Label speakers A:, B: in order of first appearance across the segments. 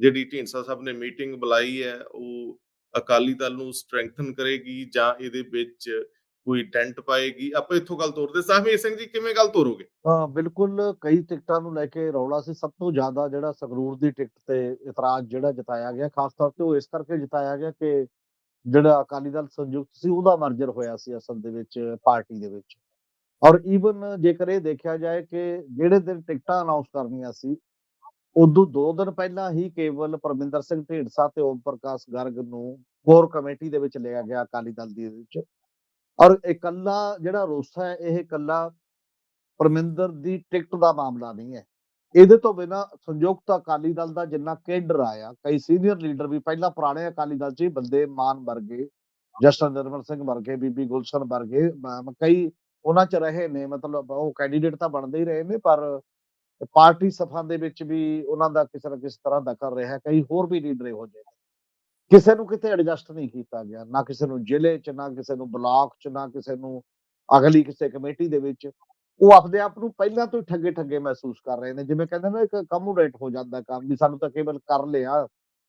A: ਜਿਹੜੀ ਢੀਂਡਸਾ ਸਾਹਿਬ ਨੇ ਮੀਟਿੰਗ ਬੁਲਾਈ ਹੈ, ਉਹ ਅਕਾਲੀ ਦਲ ਨੂੰ ਸਟਰੈਂਥਨ ਕਰੇਗੀ ਜਾਂ ਇਹਦੇ ਵਿੱਚ ਕੋਈ ਟੈਂਟ ਪਾਏਗੀ? ਆਪਾਂ ਇੱਥੋਂ ਗੱਲ ਤੋਰਦੇ ਸਾਹਿਬੀਰ ਸਿੰਘ ਜੀ, ਕਿਵੇਂ ਗੱਲ ਤੋਰੋਗੇ?
B: ਹਾਂ, ਬਿਲਕੁਲ ਕਈ ਟਿਕਟਾਂ ਨੂੰ ਲੈ ਕੇ ਰੌਲਾ ਸੀ। ਸਭ ਤੋਂ ਜ਼ਿਆਦਾ ਜਿਹੜਾ ਸੰਗਰੂਰ ਦੀ ਟਿਕਟ ਤੇ ਇਤਰਾਜ਼ ਜਿਹੜਾ ਜਤਾਇਆ ਗਿਆ, ਖਾਸ ਤੌਰ ਤੇ ਉਹ ਇਸ ਕਰਕੇ ਜਤਾਇਆ ਗਿਆ ਕਿ ਜਿਹੜਾ ਅਕਾਲੀ ਦਲ ਸੰਯੁਕਤ ਸੀ, ਉਹਦਾ ਮਰਜਰ ਹੋਇਆ ਸੀ ਅਸਲ ਦੇ ਵਿੱਚ, ਪਾਰਟੀ ਦੇ ਵਿੱਚ। ਔਰ ਈਵਨ ਜੇਕਰ ਇਹ ਦੇਖਿਆ ਜਾਏ ਕਿ ਜਿਹੜੇ ਦਿਨ ਟਿਕਟਾਂ ਅਨਾਉਂਸ ਕਰਨੀਆਂ ਸੀ ਉਦੋਂ ਦੋ ਦਿਨ ਪਹਿਲਾਂ ਹੀ ਕੇਵਲ ਪਰਮਿੰਦਰ ਸਿੰਘ ਢੀਂਡਸਾ ਤੇ ਓਮ ਪ੍ਰਕਾਸ਼ ਗਰਗ ਨੂੰ ਕੋਰ ਕਮੇਟੀ ਦੇ ਵਿੱਚ ਲਿਆ ਗਿਆ ਅਕਾਲੀ ਦਲ ਦੇ ਵਿੱਚ। ਔਰ ਇਕੱਲਾ ਜਿਹੜਾ ਰੋਸਾ ਹੈ, ਇਹ ਇਕੱਲਾ ਪਰਮਿੰਦਰ ਦੀ ਟਿਕਟ ਦਾ ਮਾਮਲਾ ਨਹੀਂ ਹੈ। ਇਹਦੇ ਤੋਂ ਬਿਨਾ ਸੰਯੁਕਤ ਅਕਾਲੀ ਦਲ ਦਾ ਜਿੰਨਾ ਕੇਡਰ ਆਇਆ, ਕਈ ਸੀਨੀਅਰ ਲੀਡਰ ਵੀ ਪਹਿਲਾਂ ਪੁਰਾਣੇ ਅਕਾਲੀ ਦਲ 'ਚ ਹੀ ਬੰਦੇ ਮਾਨ ਵਰਗੇ, ਜਸਟਨ ਨਿਰਮਲ ਸਿੰਘ ਵਰਗੇ, ਬੀਬੀ ਗੁਲਸ਼ਨ ਵਰਗੇ ਕਈ ਉਹਨਾਂ 'ਚ ਰਹੇ ਨੇ, ਮਤਲਬ ਉਹ ਕੈਂਡੀਡੇਟ ਤਾਂ ਬਣਦੇ ਹੀ ਰਹੇ ਨੇ, ਪਰ ਪਾਰਟੀ ਸਭਾ ਦੇ ਵਿੱਚ ਵੀ ਉਹਨਾਂ ਦਾ ਕਿਸੇ ਨਾ ਕਿਸੇ ਤਰ੍ਹਾਂ ਦਾ ਕਰ ਰਿਹਾ ਕਈ ਹੋਰ ਵੀ ਲੀਡਰ ਇਹੋ ਜਿਹੇ ਕਿਸੇ ਨੂੰ ਕਿਤੇ ਐਡਜਸਟ ਨਹੀਂ ਕੀਤਾ ਗਿਆ, ਨਾ ਕਿਸੇ ਨੂੰ ਜ਼ਿਲ੍ਹੇ 'ਚ, ਨਾ ਕਿਸੇ ਨੂੰ ਬਲਾਕ 'ਚ, ਨਾ ਕਿਸੇ ਨੂੰ ਅਗਲੀ ਕਿਸੇ ਕਮੇਟੀ ਦੇ ਵਿੱਚ। ਉਹ ਆਪਦੇ ਆਪ ਨੂੰ ਪਹਿਲਾਂ ਤੋਂ ਹੀ ਠੱਗੇ ਠੱਗੇ ਮਹਿਸੂਸ ਕਰ ਰਹੇ ਨੇ, ਜਿਵੇਂ ਕਹਿੰਦੇ ਨਾ ਇੱਕ ਕਮੂਡੇਟ ਹੋ ਜਾਂਦਾ ਕੰਮ ਵੀ, ਸਾਨੂੰ ਤਾਂ ਕੇਵਲ ਕਰ ਲਿਆ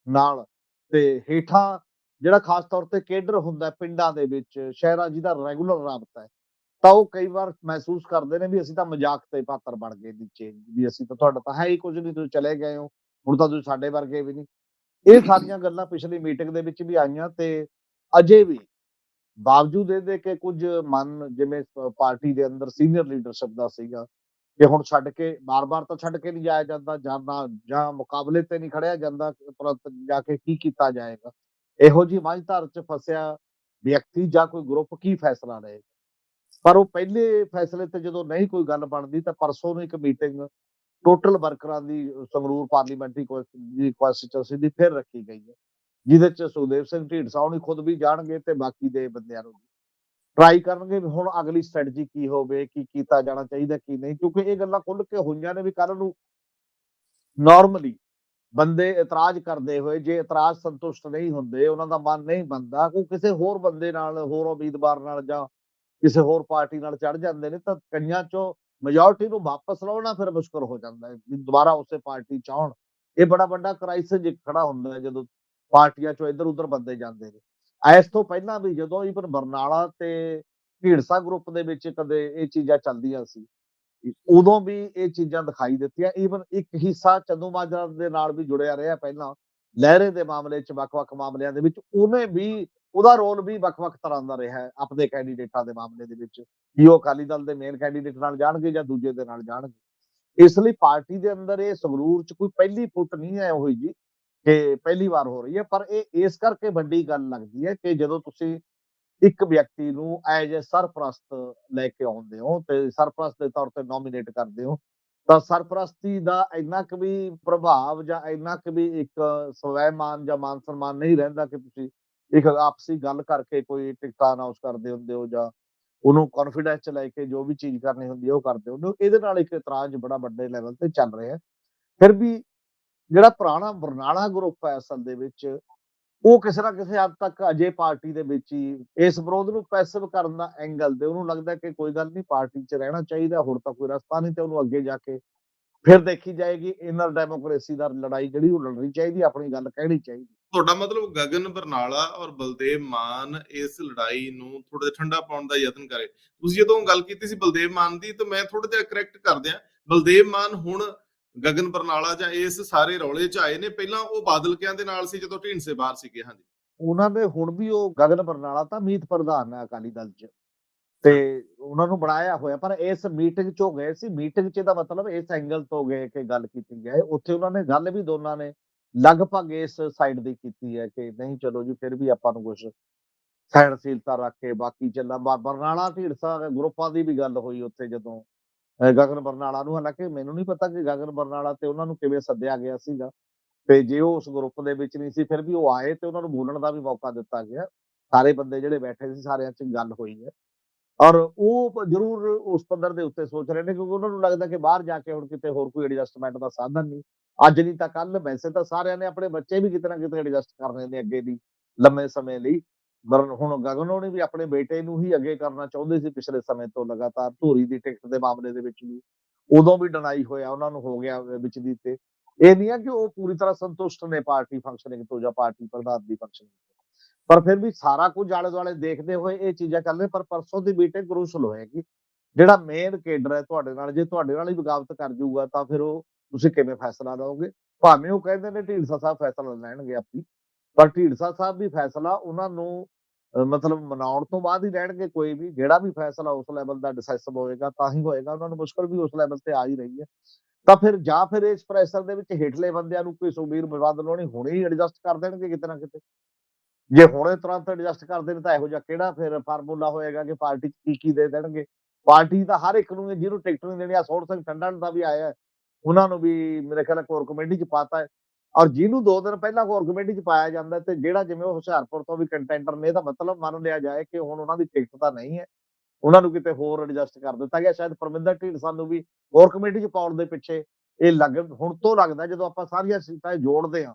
B: ਨਾਲ। ਤੇ ਹੇਠਾਂ ਜਿਹੜਾ ਖਾਸ ਤੌਰ ਤੇ ਕੇਡਰ ਹੁੰਦਾ ਪਿੰਡਾਂ ਦੇ ਵਿੱਚ, ਸ਼ਹਿਰਾਂ ਜਿਹਦਾ ਰੈਗੂਲਰ ਰਾਬਤਾ ਹੈ ਤਾਂ ਉਹ ਕਈ ਵਾਰ ਮਹਿਸੂਸ ਕਰਦੇ ਨੇ ਵੀ ਅਸੀਂ ਤਾਂ ਮਜ਼ਾਕ ਤੇ ਪਾਤਰ ਬਣ ਗਏ ਨੀਚੇ, ਵੀ ਅਸੀਂ ਤਾਂ ਤੁਹਾਡਾ ਤਾਂ ਹੈ ਹੀ ਕੁਝ ਨਹੀਂ, ਤੁਸੀਂ ਚਲੇ ਗਏ ਹੋ, ਹੁਣ ਤਾਂ ਤੁਸੀਂ ਸਾਡੇ ਵਰਗੇ ਵੀ ਨਹੀਂ। ਇਹ ਸਾਰੀਆਂ ਗੱਲਾਂ ਪਿਛਲੀ ਮੀਟਿੰਗ ਦੇ ਵਿੱਚ ਵੀ ਆਈਆਂ ਤੇ ਅਜੇ ਵੀ ਬਾਵਜੂਦ ਇਹਦੇ ਕਿ ਕੁਝ ਮਨ ਜਿਵੇਂ ਪਾਰਟੀ ਦੇ ਅੰਦਰ ਸੀਨੀਅਰ ਲੀਡਰਸ਼ਿਪ ਦਾ ਸੀਗਾ ਕਿ ਹੁਣ ਛੱਡ ਕੇ ਬਾਰ-ਬਾਰ ਤਾਂ ਛੱਡ ਕੇ ਨਹੀਂ ਜਾਇਆ ਜਾਂਦਾ, ਜਾਂ ਨਾ, ਜਾਂ ਮੁਕਾਬਲੇ ਤੇ ਨਹੀਂ ਖੜਿਆ ਜਾਂਦਾ ਤੁਰੰਤ ਜਾ ਕੇ ਕੀ ਕੀਤਾ ਜਾਏਗਾ। ਇਹੋ ਜੀ ਮਝਧਾਰ ਚ ਫਸਿਆ ਵਿਅਕਤੀ ਜਾਂ ਕੋਈ ਗਰੁੱਪ ਕੀ ਫੈਸਲਾ ਲਏ? ਪਰ ਉਹ ਪਹਿਲੇ ਫੈਸਲੇ ਤੇ ਜਦੋਂ ਨਹੀਂ ਕੋਈ ਗੱਲ ਬਣਦੀ ਤਾਂ ਪਰਸੋਂ ਨੂੰ ਇੱਕ ਮੀਟਿੰਗ ਟੋਟਲ ਵਰਕਰਾਂ ਦੀ, ਸੰਗਰੂਰ ਪਾਰਲੀਮੈਂਟਰੀ ਦੀ ਕਨਸਟੀਟਿਊਂਸੀ ਦੀ ਫਿਰ ਰੱਖੀ ਗਈ ਹੈ। ਜਿਹਦੇ ਚ ਸੁਖਦੇਵ ਸਿੰਘ ਢੀਂਡਸਾ ਹੁਣੀ ਖੁਦ ਵੀ ਜਾਣਗੇ ਤੇ ਬਾਕੀ ਦੇ ਬੰਦਿਆਂ ਨੂੰ ਟਰਾਈ ਕਰਨਗੇ ਵੀ ਹੁਣ ਅਗਲੀ ਸਟ੍ਰੈਟਜੀ ਕੀ ਹੋਵੇ, ਕੀ ਕੀਤਾ ਜਾਣਾ ਚਾਹੀਦਾ, ਕੀ ਨਹੀਂ, ਕਿਉਂਕਿ ਇਹ ਗੱਲਾਂ ਖੁੱਲ ਕੇ ਹੋਈਆਂ ਨੇ ਵੀ ਕੱਲ ਨੂੰ ਨਾਰਮਲੀ ਬੰਦੇ ਇਤਰਾਜ਼ ਕਰਦੇ ਹੋਏ, ਜੇ ਇਤਰਾਜ਼ ਸੰਤੁਸ਼ਟ ਨਹੀਂ ਹੁੰਦੇ, ਉਹਨਾਂ ਦਾ ਮਨ ਨਹੀਂ ਬੰਦਾ ਉਹ ਕਿਸੇ ਹੋਰ ਬੰਦੇ ਨਾਲ, ਹੋਰ ਉਮੀਦਵਾਰ ਨਾਲ ਜਾਂ ਕਿਸੇ ਹੋਰ ਪਾਰਟੀ ਨਾਲ ਚੜ ਜਾਂਦੇ ਨੇ ਤਾਂ ਕਈਆਂ ਚੋਂ ਮੈਜੋਰਟੀ ਨੂੰ ਵਾਪਸ ਲਾਉਣਾ ਫਿਰ ਮੁਸ਼ਕਲ ਹੋ ਜਾਂਦਾ ਹੈ ਵੀ ਦੁਬਾਰਾ ਉਸੇ ਪਾਰਟੀ ਚ ਆਉਣ। ਇਹ ਬੜਾ ਵੱਡਾ ਕ੍ਰਾਈਸਿਸ ਖੜਾ ਹੁੰਦਾ ਹੈ ਜਦੋਂ ਪਾਰਟੀਆਂ ਚੋਂ ਇੱਧਰ ਉੱਧਰ ਬੰਦੇ ਜਾਂਦੇ ਨੇ। ਇਸ ਤੋਂ ਪਹਿਲਾਂ ਵੀ ਜਦੋਂ ਇਵਨ ਬਰਨਾਲਾ ਤੇ ਢੀੜਸਾ ਗਰੁੱਪ ਦੇ ਵਿੱਚ ਕਦੇ ਇਹ ਚੀਜ਼ਾਂ ਚੱਲਦੀਆਂ ਸੀ ਉਦੋਂ ਵੀ ਇਹ ਚੀਜ਼ਾਂ ਦਿਖਾਈ ਦਿੱਤੀਆਂ। ਈਵਨ ਇੱਕ ਹਿੱਸਾ ਚੰਦੂ ਮਾਜਰਾ ਦੇ ਨਾਲ ਵੀ ਜੁੜਿਆ ਰਿਹਾ ਪਹਿਲਾਂ। ਲਹਿਰੇ ਦੇ ਮਾਮਲੇ 'ਚ, ਵੱਖ-ਵੱਖ ਮਾਮਲਿਆਂ ਦੇ ਵਿੱਚ ਉਹਨੇ ਵੀ ਉਹਦਾ ਰੋਲ ਵੀ ਵੱਖ-ਵੱਖ ਤਰ੍ਹਾਂ ਦਾ ਰਿਹਾ ਹੈ ਆਪਣੇ ਕੈਂਡੀਡੇਟਾਂ ਦੇ ਮਾਮਲੇ ਦੇ ਵਿੱਚ। ਕਿ ਉਹ ਅਕਾਲੀ ਦਲ ਦੇ ਮੇਨ ਕੈਂਡੀਡੇਟ ਨਾਲ ਜਾਣਗੇ ਜਾਂ ਦੂਜੇ ਦੇ ਨਾਲ ਜਾਣਗੇ। ਇਸ ਲਈ ਪਾਰਟੀ ਦੇ ਅੰਦਰ ਇਹ ਸੰਗਰੂਰ 'ਚ ਕੋਈ ਪਹਿਲੀ ਫੁੱਟ ਨਹੀਂ ਹੈ ਹੋਈ ਜੀ, ਕਿ ਪਹਿਲੀ ਵਾਰ ਹੋ ਰਹੀ ਹੈ। ਪਰ ਇਹ, ਇਸ ਕਰਕੇ ਵੱਡੀ ਗੱਲ ਲੱਗਦੀ ਹੈ ਕਿ ਜਦੋਂ ਤੁਸੀਂ ਇੱਕ ਵਿਅਕਤੀ ਨੂੰ ਐਜ ਅ ਸਰਪ੍ਰਸਤ ਲੈ ਕੇ ਆਉਂਦੇ ਹੋ ਤੇ ਸਰਪ੍ਰਸਤ ਦੇ ਤੌਰ ਤੇ ਨੋਮੀਨੇਟ ਕਰਦੇ ਹੋ ਤਾਂ ਸਰਪ੍ਰਸਤੀ ਦਾ ਇੰਨਾ ਕੁ ਵੀ ਪ੍ਰਭਾਵ ਜਾਂ ਇੰਨਾ ਕੁ ਵੀ ਇੱਕ ਸਵੈਮਾਨ ਜਾਂ ਮਾਨ ਸਨਮਾਨ ਨਹੀਂ ਰਹਿੰਦਾ ਕਿ ਤੁਸੀਂ ਇੱਕ ਆਪਸੀ ਗੱਲ ਕਰਕੇ ਕੋਈ ਟਿਕਟਾਂ ਅਨਾਉਂਸ ਕਰਦੇ ਹੁੰਦੇ ਹੋ ਜਾਂ ਉਹਨੂੰ ਕੌਨਫੀਡੈਂਸ ਚ ਲੈ ਕੇ ਜੋ ਵੀ ਚੀਜ਼ ਕਰਨੀ ਹੁੰਦੀ ਹੈ ਉਹ ਕਰਦੇ ਹੁੰਦੇ ਹੋ। ਇਹਦੇ ਨਾਲ ਇੱਕ ਇਤਰਾਜ਼ ਬੜਾ ਵੱਡੇ ਲੈਵਲ ਤੇ ਚੱਲ ਰਿਹਾ। ਫਿਰ ਵੀ ਜਿਹੜਾ ਪੁਰਾਣਾ ਬਰਨਾਲਾ ਗਰੁੱਪ ਹੈ ਅਸਲ ਦੇ ਵਿੱਚ ਉਹ ਕਿਸੇ ਨਾ ਕਿਸੇ ਹੱਦ ਤੱਕ ਅਜੇ ਪਾਰਟੀ ਦੇ ਵਿੱਚ ਹੀ ਇਸ ਵਿਰੋਧ ਨੂੰ ਪੈਸਿਵ ਕਰਨ ਦਾ ਐਂਗਲ ਤੇ ਉਹਨੂੰ ਲੱਗਦਾ ਕਿ ਕੋਈ ਗੱਲ ਨਹੀਂ, ਪਾਰਟੀ 'ਚ ਰਹਿਣਾ ਚਾਹੀਦਾ, ਹੁਣ ਤਾਂ ਕੋਈ ਰਸਤਾ ਨਹੀਂ ਤੇ ਉਹਨੂੰ ਅੱਗੇ ਜਾ ਕੇ ਫਿਰ ਦੇਖੀ ਜਾਏਗੀ ਇਨਰ ਡੈਮੋਕ੍ਰੇਸੀ ਦਾ ਲੜਾਈ ਜਿਹੜੀ ਉਹ ਲੜਨੀ ਚਾਹੀਦੀ, ਆਪਣੀ ਗੱਲ ਕਹਿਣੀ ਚਾਹੀਦੀ।
A: ਤੁਹਾਡਾ ਮਤਲਬ ਗਗਨ ਬਰਨਾਲਾ ਔਰ ਬਲਦੇਵ ਮਾਨ ਇਸ ਲੜਾਈ ਨੂੰ ਥੋੜਾ ਜਿਹਾ ਠੰਡਾ ਪਾਉਣ ਦਾ ਯਤਨ ਕਰੇ। ਤੁਸੀਂ ਜਦੋਂ ਗੱਲ ਕੀਤੀ ਸੀ ਬਲਦੇਵ ਮਾਨ ਦੀ, ਤਾਂ ਮੈਂ ਥੋੜਾ ਜਿਹਾ ਕਰੈਕਟ ਕਰ ਦਿਆਂ। ਬਲਦੇਵ ਮਾਨ ਹੁਣ ਗਗਨ ਬਰਨਾਲਾ ਜਾਂ ਇਸ ਸਾਰੇ ਰੌਲੇ 'ਚ ਆਏ ਨੇ ਪਹਿਲਾਂ ਉਹ ਬਾਦਲਕਿਆਂ ਦੇ ਨਾਲ ਸੀ ਜਦੋਂ ਢੀਂਡਸੇ ਬਾਹਰ ਸੀਗੇ ਹਾਂਜੀ।
B: ਉਹਨਾਂ ਦੇ ਹੁਣ ਵੀ ਉਹ ਗਗਨ ਬਰਨਾਲਾ ਤਾਂ ਮੀਤ ਪ੍ਰਧਾਨ ਹੈ ਅਕਾਲੀ ਦਲ 'ਚ। ਤੇ ਉਹਨਾਂ ਨੂੰ ਬਣਾਇਆ ਹੋਇਆ ਪਰ ਇਸ ਮੀਟਿੰਗ 'ਚੋਂ ਗਏ ਸੀ ਮੀਟਿੰਗ 'ਚ ਦਾ ਮਤਲਬ ਇਸ ਐਂਗਲ ਤੋਂ ਗਏ ਕਿ ਗੱਲ ਕੀਤੀ ਜਾਏ ਉੱਥੇ ਉਹਨਾਂ ਨੇ ਗੱਲ ਵੀ ਦੋਨਾਂ ਨੇ ਲਗਭਗ ਇਸ ਸਾਈਡ ਦੀ ਕੀਤੀ ਹੈ ਕਿ ਨਹੀਂ ਚਲੋ ਜੀ ਫਿਰ ਵੀ ਆਪਾਂ ਨੂੰ ਕੁਝ ਸਹਿਣਸ਼ੀਲਤਾ ਰੱਖ ਕੇ ਬਾਕੀ ਚੱਲਾਂ। ਬਰ- ਬਰਨਾਲਾ ਢੀਂਡਸਾ ਗਰੁੱਪਾਂ ਦੀ ਵੀ ਗੱਲ ਹੋਈ ਉੱਥੇ ਜਦੋਂ ਗਗਨ ਬਰਨਾਲਾ ਨੂੰ। ਹਾਲਾਂਕਿ ਮੈਨੂੰ ਨਹੀਂ ਪਤਾ ਕਿ ਗਗਨ ਬਰਨਾਲਾ ਤੇ ਉਹਨਾਂ ਨੂੰ ਕਿਵੇਂ ਸੱਦਿਆ ਗਿਆ ਸੀਗਾ। ਤੇ ਜੇ ਉਹ ਉਸ ਗਰੁੱਪ ਦੇ ਵਿੱਚ ਨਹੀਂ ਸੀ, ਫਿਰ ਵੀ ਉਹ ਆਏ ਤੇ ਉਹਨਾਂ ਨੂੰ ਬੋਲਣ ਦਾ ਵੀ ਮੌਕਾ ਦਿੱਤਾ ਗਿਆ। ਸਾਰੇ ਬੰਦੇ ਜਿਹੜੇ ਬੈਠੇ ਸੀ, ਸਾਰਿਆਂ 'ਚ ਗੱਲ ਹੋਈ ਹੈ। ਔਰ ਉਹ ਜ਼ਰੂਰ ਉਸ ਪੱਧਰ ਦੇ ਉੱਤੇ ਸੋਚ ਰਹੇ ਨੇ, ਕਿਉਂਕਿ ਉਹਨਾਂ ਨੂੰ ਲੱਗਦਾ ਕਿ ਬਾਹਰ ਜਾ ਕੇ ਹੁਣ ਕਿਤੇ ਹੋਰ ਕੋਈ ਐਡਜਸਟਮੈਂਟ ਦਾ ਸਾਧਨ ਨਹੀਂ। ਅੱਜ ਨਹੀਂ ਤਾਂ ਕੱਲ ਵੈਸੇ ਤਾਂ ਸਾਰਿਆਂ ਨੇ ਆਪਣੇ ਬੱਚੇ ਵੀ ਕਿਤੇ ਨਾ ਕਿਤੇ ਐਡਜਸਟ ਕਰਨੇ ਨੇ ਅੱਗੇ ਦੀ, ਲੰਮੇ ਸਮੇਂ ਲਈ। ਪਰ ਹੁਣ ਗਗਨ ਹੋਣੀ ਵੀ ਆਪਣੇ ਬੇਟੇ ਨੂੰ ਹੀ ਅੱਗੇ ਕਰਨਾ ਚਾਹੁੰਦੇ ਸੀ ਪਿਛਲੇ ਸਮੇਂ ਤੋਂ ਲਗਾਤਾਰ ਧੂਰੀ ਦੀ ਟਿਕਟ ਦੇ ਮਾਮਲੇ ਦੇ ਵਿੱਚ ਵੀ। ਉਦੋਂ ਵੀ ਡਨਾਈ ਹੋਇਆ, ਉਹਨਾਂ ਨੂੰ ਹੋ ਗਿਆ ਵਿੱਚ ਦੀ ਤੇ। ਇਹ ਨਹੀਂ ਹੈ ਕਿ ਉਹ ਪੂਰੀ ਤਰ੍ਹਾਂ ਸੰਤੁਸ਼ਟ ਨੇ ਪਾਰਟੀ ਫੰਕਸ਼ਨਿੰਗ ਤੋਂ ਜਾਂ ਪਾਰਟੀ ਪ੍ਰਧਾਨ ਦੀ ਫੰਕਸ਼ਨਿੰਗ ਪਰ ਫਿਰ ਵੀ ਸਾਰਾ ਕੁਝ ਆਲੇ ਦੁਆਲੇ ਦੇਖਦੇ ਹੋਏ ਇਹ ਚੀਜ਼ਾਂ ਚੱਲ ਰਹੀਆਂ, ਪਰ ਪਰਸੋਂ ਦੀ ਮੀਟਿੰਗ ਕਰੂਸ਼ਲ ਹੋਏਗੀ। ਜਿਹੜਾ ਮੇਨ ਕੇਡਰ ਹੈ ਤੁਹਾਡੇ ਨਾਲ, ਜੇ ਤੁਹਾਡੇ ਨਾਲ ਹੀ ਬਗਾਵਤ ਕਰ ਜਾਊਗਾ ਤਾਂ ਫਿਰ ਉਹ ਤੁਸੀਂ ਕਿਵੇਂ ਫੈਸਲਾ ਲਓਗੇ? ਭਾਵੇਂ ਉਹ ਕਹਿੰਦੇ ਨੇ ਢੀਂਡਸਾ ਸਾਹਿਬ ਫੈਸਲਾ ਲੈਣਗੇ ਆਪੀ। ਪਰ ਢੀਂਡਸਾ ਸਾਹਿਬ ਵੀ ਫੈਸਲਾ ਉਹਨਾਂ ਨੂੰ ਮਤਲਬ ਮਨਾਉਣ ਤੋਂ ਬਾਅਦ ਹੀ ਰਹਿਣਗੇ ਕੋਈ ਵੀ, ਜਿਹੜਾ ਵੀ ਫੈਸਲਾ ਉਸ ਲੈਵਲ ਦਾ ਡਿਸਾਈਸਿਵ ਹੋਏਗਾ ਤਾਂ ਹੀ ਹੋਏਗਾ, ਉਹਨਾਂ ਨੂੰ ਮੁਸ਼ਕਲ ਵੀ ਉਸ ਲੈਵਲ ਤੇ ਆ ਹੀ ਰਹੀ ਹੈ। ਤਾਂ ਫਿਰ ਜਾਂ ਫਿਰ ਇਸ ਪ੍ਰੈਸ਼ਰ ਦੇ ਵਿੱਚ ਹੇਠਲੇ ਬੰਦਿਆਂ ਨੂੰ ਕੋਈ ਸੁਬੀਰ ਵਿਵਾਦ ਲੋਣੀ ਹੁਣੇ ਹੀ ਐਡਜਸਟ ਕਰ ਦੇਣਗੇ ਕਿਤੇ ਨਾ ਕਿਤੇ। ਜੇ ਹੁਣੇ ਤੁਰੰਤ ਐਡਜਸਟ ਕਰਦੇ ਨੇ ਤਾਂ ਇਹੋ ਜਿਹਾ ਕਿਹੜਾ ਫਿਰ ਫਾਰਮੂਲਾ ਹੋਏਗਾ ਕਿ ਪਾਰਟੀ 'ਚ ਕੀ ਕੀ ਦੇ ਦੇਣਗੇ? ਪਾਰਟੀ ਦਾ ਹਰ ਇੱਕ ਨੂੰ ਜਿਹਨੂੰ ਟਿਕਟ ਨਹੀਂ ਦੇਣੀ ਆ ਸੋਹਣ ਸਿੰਘ ਠੰਡਣ ਦਾ ਵੀ ਆਇਆ ਉਹਨਾਂ ਨੂੰ ਵੀ ਮੇਰੇ ਖਿਆਲ ਕੋਰ ਕਮੇਟੀ 'ਚ ਪਾਤਾ ਹੈ। ਔਰ ਜਿਹਨੂੰ ਦੋ ਦਿਨ ਪਹਿਲਾਂ ਕੋਰ ਕਮੇਟੀ 'ਚ ਪਾਇਆ ਜਾਂਦਾ ਹੈ ਤੇ ਜਿਹੜਾ ਜਿਵੇਂ ਉਹ ਹੁਸ਼ਿਆਰਪੁਰ ਤੋਂ ਵੀ ਕੰਟੈਂਟਰ ਨੇ, ਇਹਦਾ ਮਤਲਬ ਮੰਨ ਲਿਆ ਜਾਏ ਕਿ ਹੁਣ ਉਹਨਾਂ ਦੀ ਟਿਕਟ ਤਾਂ ਨਹੀਂ ਹੈ। ਉਹਨਾਂ ਨੂੰ ਕਿਤੇ ਹੋਰ ਐਡਜਸਟ ਕਰ ਦਿੱਤਾ ਗਿਆ, ਸ਼ਾਇਦ ਪਰਮਿੰਦਰ ਢੀਂਡਸਾ ਨੂੰ ਵੀ ਕੋਰ ਕਮੇਟੀ 'ਚ ਪਾਉਣ ਦੇ ਪਿੱਛੇ ਇਹ ਲੱਗ, ਹੁਣ ਤੋਂ ਲੱਗਦਾ ਜਦੋਂ ਆਪਾਂ ਸਾਰੀਆਂ ਸੀਟਾਂ ਜੋੜਦੇ ਹਾਂ,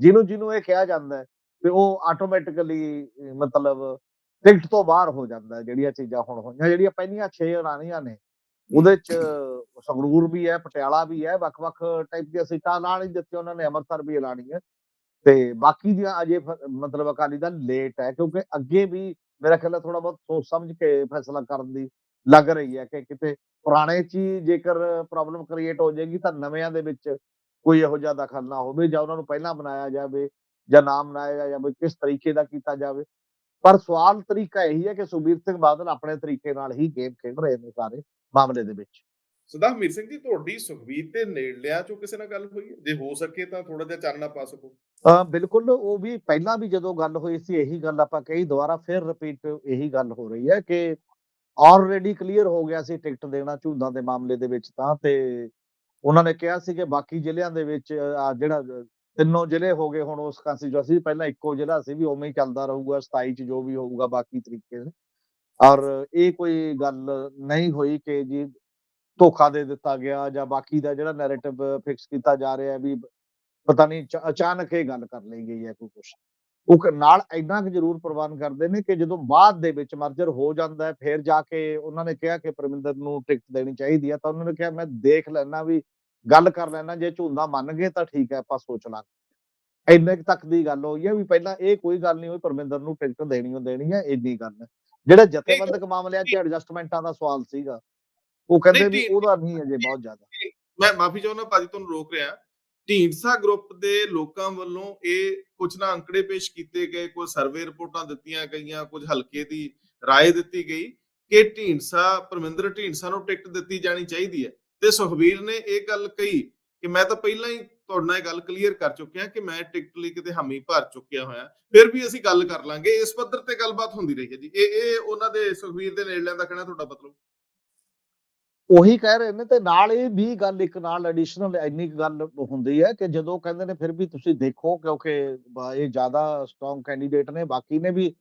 B: ਜਿਹਨੂੰ ਜਿਹਨੂੰ ਇਹ ਕਿਹਾ ਜਾਂਦਾ ਹੈ ਤੇ ਉਹ ਆਟੋਮੈਟਿਕਲੀ ਮਤਲਬ ਟਿਕਟ ਤੋਂ ਬਾਹਰ ਹੋ ਜਾਂਦਾ ਜਿਹੜੀਆਂ ਚੀਜ਼ਾਂ ਹੁਣ ਹੋਈਆਂ, ਜਿਹੜੀਆਂ ਪਹਿਲੀਆਂ 6 ਰਾਣੀਆਂ ਨੇ। ਉਹਦੇ ਚ ਸੰਗਰੂਰ ਵੀ ਹੈ, ਪਟਿਆਲਾ ਵੀ ਹੈ, ਵੱਖ-ਵੱਖ ਟਾਈਪ ਦੀਆਂ ਸੀਟਾਂ ਐਲਾਨ ਹੀ ਦਿੱਤੀਆਂ ਉਹਨਾਂ ਨੇ ਅੰਮ੍ਰਿਤਸਰ ਵੀ ਐਲਾਨੀ ਹੈ। ਤੇ ਬਾਕੀ ਦੀਆਂ ਅਜੇ ਮਤਲਬ ਅਕਾਲੀ ਦਲ ਲੇਟ ਹੈ, ਕਿਉਂਕਿ ਅੱਗੇ ਵੀ ਮੇਰਾ ਖਿਆਲ ਹੈ ਥੋੜਾ ਬਹੁਤ ਸੋਚ ਸਮਝ ਕੇ ਫੈਸਲਾ ਕਰਨ ਦੀ ਲੱਗ ਰਹੀ ਹੈ ਕਿ ਕਿਤੇ ਪੁਰਾਣੇ ਚ ਹੀ ਜੇਕਰ ਪ੍ਰੋਬਲਮ ਕ੍ਰੀਏਟ ਹੋ ਜਾਏਗੀ ਤਾਂ ਨਵਿਆਂ ਦੇ ਵਿੱਚ ਕੋਈ ਇਹੋ ਜਿਹਾ ਦਖਲ ਨਾ ਹੋਵੇ ਜਾਂ ਉਹਨਾਂ ਨੂੰ ਪਹਿਲਾਂ ਬਣਾਇਆ ਜਾਵੇ ਜਾਂ ਨਾਮ ਬਣਾਇਆ ਜਾਵੇ ਕਿਸ ਤਰੀਕੇ ਦਾ ਕੀਤਾ ਜਾਵੇ। ਪਰ ਸਵਾਲ ਤਰੀਕਾ ਇਹੀ ਹੈ ਕਿ ਸੁਖਬੀਰ ਸਿੰਘ ਬਾਦਲ ਆਪਣੇ ਤਰੀਕੇ ਨਾਲ ਹੀ ਗੇਮ ਖੇਡ ਰਹੇ ਨੇ ਸਾਰੇ। ਮਾਮਲੇ ਦੇ ਵਿੱਚ।
A: ਸਦਾ ਹਮੀਰ ਸਿੰਘ ਜੀ ਤੁਹਾਡੀ ਸੁਖਬੀਰ ਤੇ ਨੇੜਲਿਆਂ ਚੋਂ ਕਿਸੇ ਨਾਲ ਗੱਲ ਹੋਈ ਹੈ? ਜੇ ਹੋ ਸਕੇ ਤਾਂ ਥੋੜਾ ਜਿਹਾ ਚਾਨਣਾ ਪਾ ਸਕੋ।
B: ਬਿਲਕੁਲ ਉਹ ਵੀ ਪਹਿਲਾਂ ਵੀ ਜਦੋਂ ਗੱਲ ਹੋਈ ਸੀ ਇਹੀ ਗੱਲ ਆਪਾਂ ਕਹੀ ਦੁਬਾਰਾ ਫਿਰ ਰਿਪੀਟ ਇਹੀ ਗੱਲ ਹੋ ਰਹੀ ਹੈ ਕਿ ਆਲਰੇਡੀ ਕਲੀਅਰ ਹੋ ਗਿਆ ਸੀ ਟਿਕਟ ਦੇਣਾ ਝੂੰਦਾਂ ਦੇ ਮਾਮਲੇ ਦੇ ਵਿੱਚ ਤਾਂ ਤੇ ਉਹਨਾਂ ਨੇ ਕਿਹਾ ਸੀ ਕਿ ਬਾਕੀ ਜ਼ਿਲ੍ਹਿਆਂ ਦੇ ਵਿੱਚ ਆ ਜਿਹੜਾ ਤਿੰਨੋਂ ਜ਼ਿਲ੍ਹੇ ਹੋ ਗਏ ਹੁਣ ਉਸ ਕੰਸਟੀਚੁਐਂਸੀ ਪਹਿਲਾਂ ਇੱਕੋ ਜ਼ਿਲ੍ਹਾ ਸੀ ਵੀ ਉਵੇਂ ਹੀ ਚੱਲਦਾ ਰਹੂਗਾ 27 ਚ ਜੋ ਵੀ ਹੋਊਗਾ ਬਾਕੀ ਤਰੀਕੇ ਔਰ ਇਹ ਕੋਈ ਗੱਲ ਨਹੀਂ ਹੋਈ ਕਿ ਜੀ ਧੋਖਾ ਦੇ ਦਿੱਤਾ ਗਿਆ ਜਾਂ ਬਾਕੀ ਦਾ ਜਿਹੜਾ ਨੈਰੇਟਿਵ ਫਿਕਸ ਕੀਤਾ ਜਾ ਰਿਹਾ ਵੀ ਪਤਾ ਨਹੀਂ ਅਚਾਨਕ ਇਹ ਗੱਲ ਕਰ ਲਈ ਗਈ ਹੈ ਕੋਈ ਕੁਛ। ਉਹ ਨਾਲ ਇੰਨਾ ਕੁ ਜ਼ਰੂਰ ਪ੍ਰਵਾਨ ਕਰਦੇ ਨੇ ਕਿ ਜਦੋਂ ਬਾਅਦ ਦੇ ਵਿੱਚ ਮਰਜਰ ਹੋ ਜਾਂਦਾ ਹੈ, ਫਿਰ ਜਾ ਕੇ ਉਹਨਾਂ ਨੇ ਕਿਹਾ ਕਿ ਪਰਮਿੰਦਰ ਨੂੰ ਟਿਕਟ ਦੇਣੀ ਚਾਹੀਦੀ ਹੈ, ਤਾਂ ਉਹਨਾਂ ਨੇ ਕਿਹਾ ਮੈਂ ਦੇਖ ਲੈਣਾ ਵੀ ਗੱਲ ਕਰ ਲੈਣਾ ਜੇ ਝੂੰਦਾ ਮੰਨ ਗਏ ਤਾਂ ਠੀਕ ਹੈ, ਆਪਾਂ ਸੋਚ ਲਾਂਗੇ। ਇੰਨੇ ਕੁ ਤੱਕ ਦੀ ਗੱਲ ਹੋਈ ਹੈ ਵੀ ਪਹਿਲਾਂ ਇਹ ਕੋਈ ਗੱਲ ਨਹੀਂ ਹੋਈ, ਪਰਮਿੰਦਰ ਨੂੰ ਟਿਕਟ ਦੇਣੀ ਓ ਦੇਣੀ ਹੈ, ਇੰਨੀ ਗੱਲ ਹੈ। ਜਿਹੜਾ ਜਥੇਬੰਦਕ ਮਾਮਲਿਆਂ 'ਚ ਐਡਜਸਟਮੈਂਟਾਂ ਦਾ ਸਵਾਲ ਸੀਗਾ ਉਹ ਕਹਿੰਦੇ
A: ਨਹੀਂ,
B: ਵੀ
A: ਨਹੀਂ,
B: ਉਹਦਾ ਨਹੀਂ ਅਜੇ ਬਹੁਤ ਜ਼ਿਆਦਾ
A: ਮੈਂ ਮਾਫੀ ਚਾਹੁੰਦਾ ਭਾਜੀ ਤੁਹਾਨੂੰ ਰੋਕ ਰਿਹਾ ਢੀਂਡਸਾ ਗਰੁੱਪ ਦੇ ਲੋਕਾਂ ਵੱਲੋਂ ਇਹ ਕੁਝ ਨਾ ਅੰਕੜੇ ਪੇਸ਼ ਕੀਤੇ ਗਏ ਕੁਝ ਸਰਵੇ ਰਿਪੋਰਟਾਂ ਦਿੱਤੀਆਂ ਗਈਆਂ ਕੁਝ ਹਲਕੇ ਦੀ رائے ਦਿੱਤੀ ਗਈ ਕਿ ਢੀਂਡਸਾ ਪਰਮਿੰਦਰ ਢੀਂਡਸਾ ਨੂੰ ਟਿਕਟ ਦਿੱਤੀ ਜਾਣੀ ਚਾਹੀਦੀ ਹੈ ਤੇ ਸੁਖਬੀਰ ਨੇ ਇਹ ਗੱਲ ਕਹੀ ਕਿ ਮੈਂ ਤਾਂ ਪਹਿਲਾਂ ਹੀ ਤੁਹਾਡੇ ਨਾਲ ਇਹ ਗੱਲ ਕਲੀਅਰ ਕਰ ਚੁੱਕਿਆ ਕਿ ਮੈਂ ਟਿਕਟ ਲਈ ਕਿਤੇ ਹਾਮੀ ਭਰ ਚੁੱਕਿਆ ਹੋਇਆ। ਫਿਰ ਵੀ ਅਸੀਂ ਗੱਲ ਕਰ ਲਾਂਗੇ। ਇਸ ਪੱਧਰ ਤੇ ਗੱਲਬਾਤ ਹੁੰਦੀ ਰਹੀ ਹੈ ਜੀ। ਇਹ ਇਹ ਉਹਨਾਂ ਦੇ ਸੁਖਬੀਰ ਦੇ ਨੇੜਲਿਆਂ ਦਾ ਕਹਿਣਾ ਤੁਹਾਡਾ ਮਤਲਬ?
B: ਉਹੀ ਕਹਿ ਰਹੇ ਨੇ ਤੇ ਨਾਲ ਇਹ ਵੀ ਗੱਲ ਇੱਕ ਨਾਲ ਐਡੀਸ਼ਨਲ ਇੰਨੀ ਗੱਲ ਹੁੰਦੀ ਹੈ ਕਿ ਜਦੋਂ ਕਹਿੰਦੇ ਨੇ ਫਿਰ ਵੀ ਤੁਸੀਂ ਦੇਖੋ ਕਿਉਂਕਿ ਇਹ ਜ਼ਿਆਦਾ ਸਟਰੋਂਗ ਕੈਂਡੀਡੇਟ ਨੇ। ਬਾਕੀ ਨੇ ਵੀ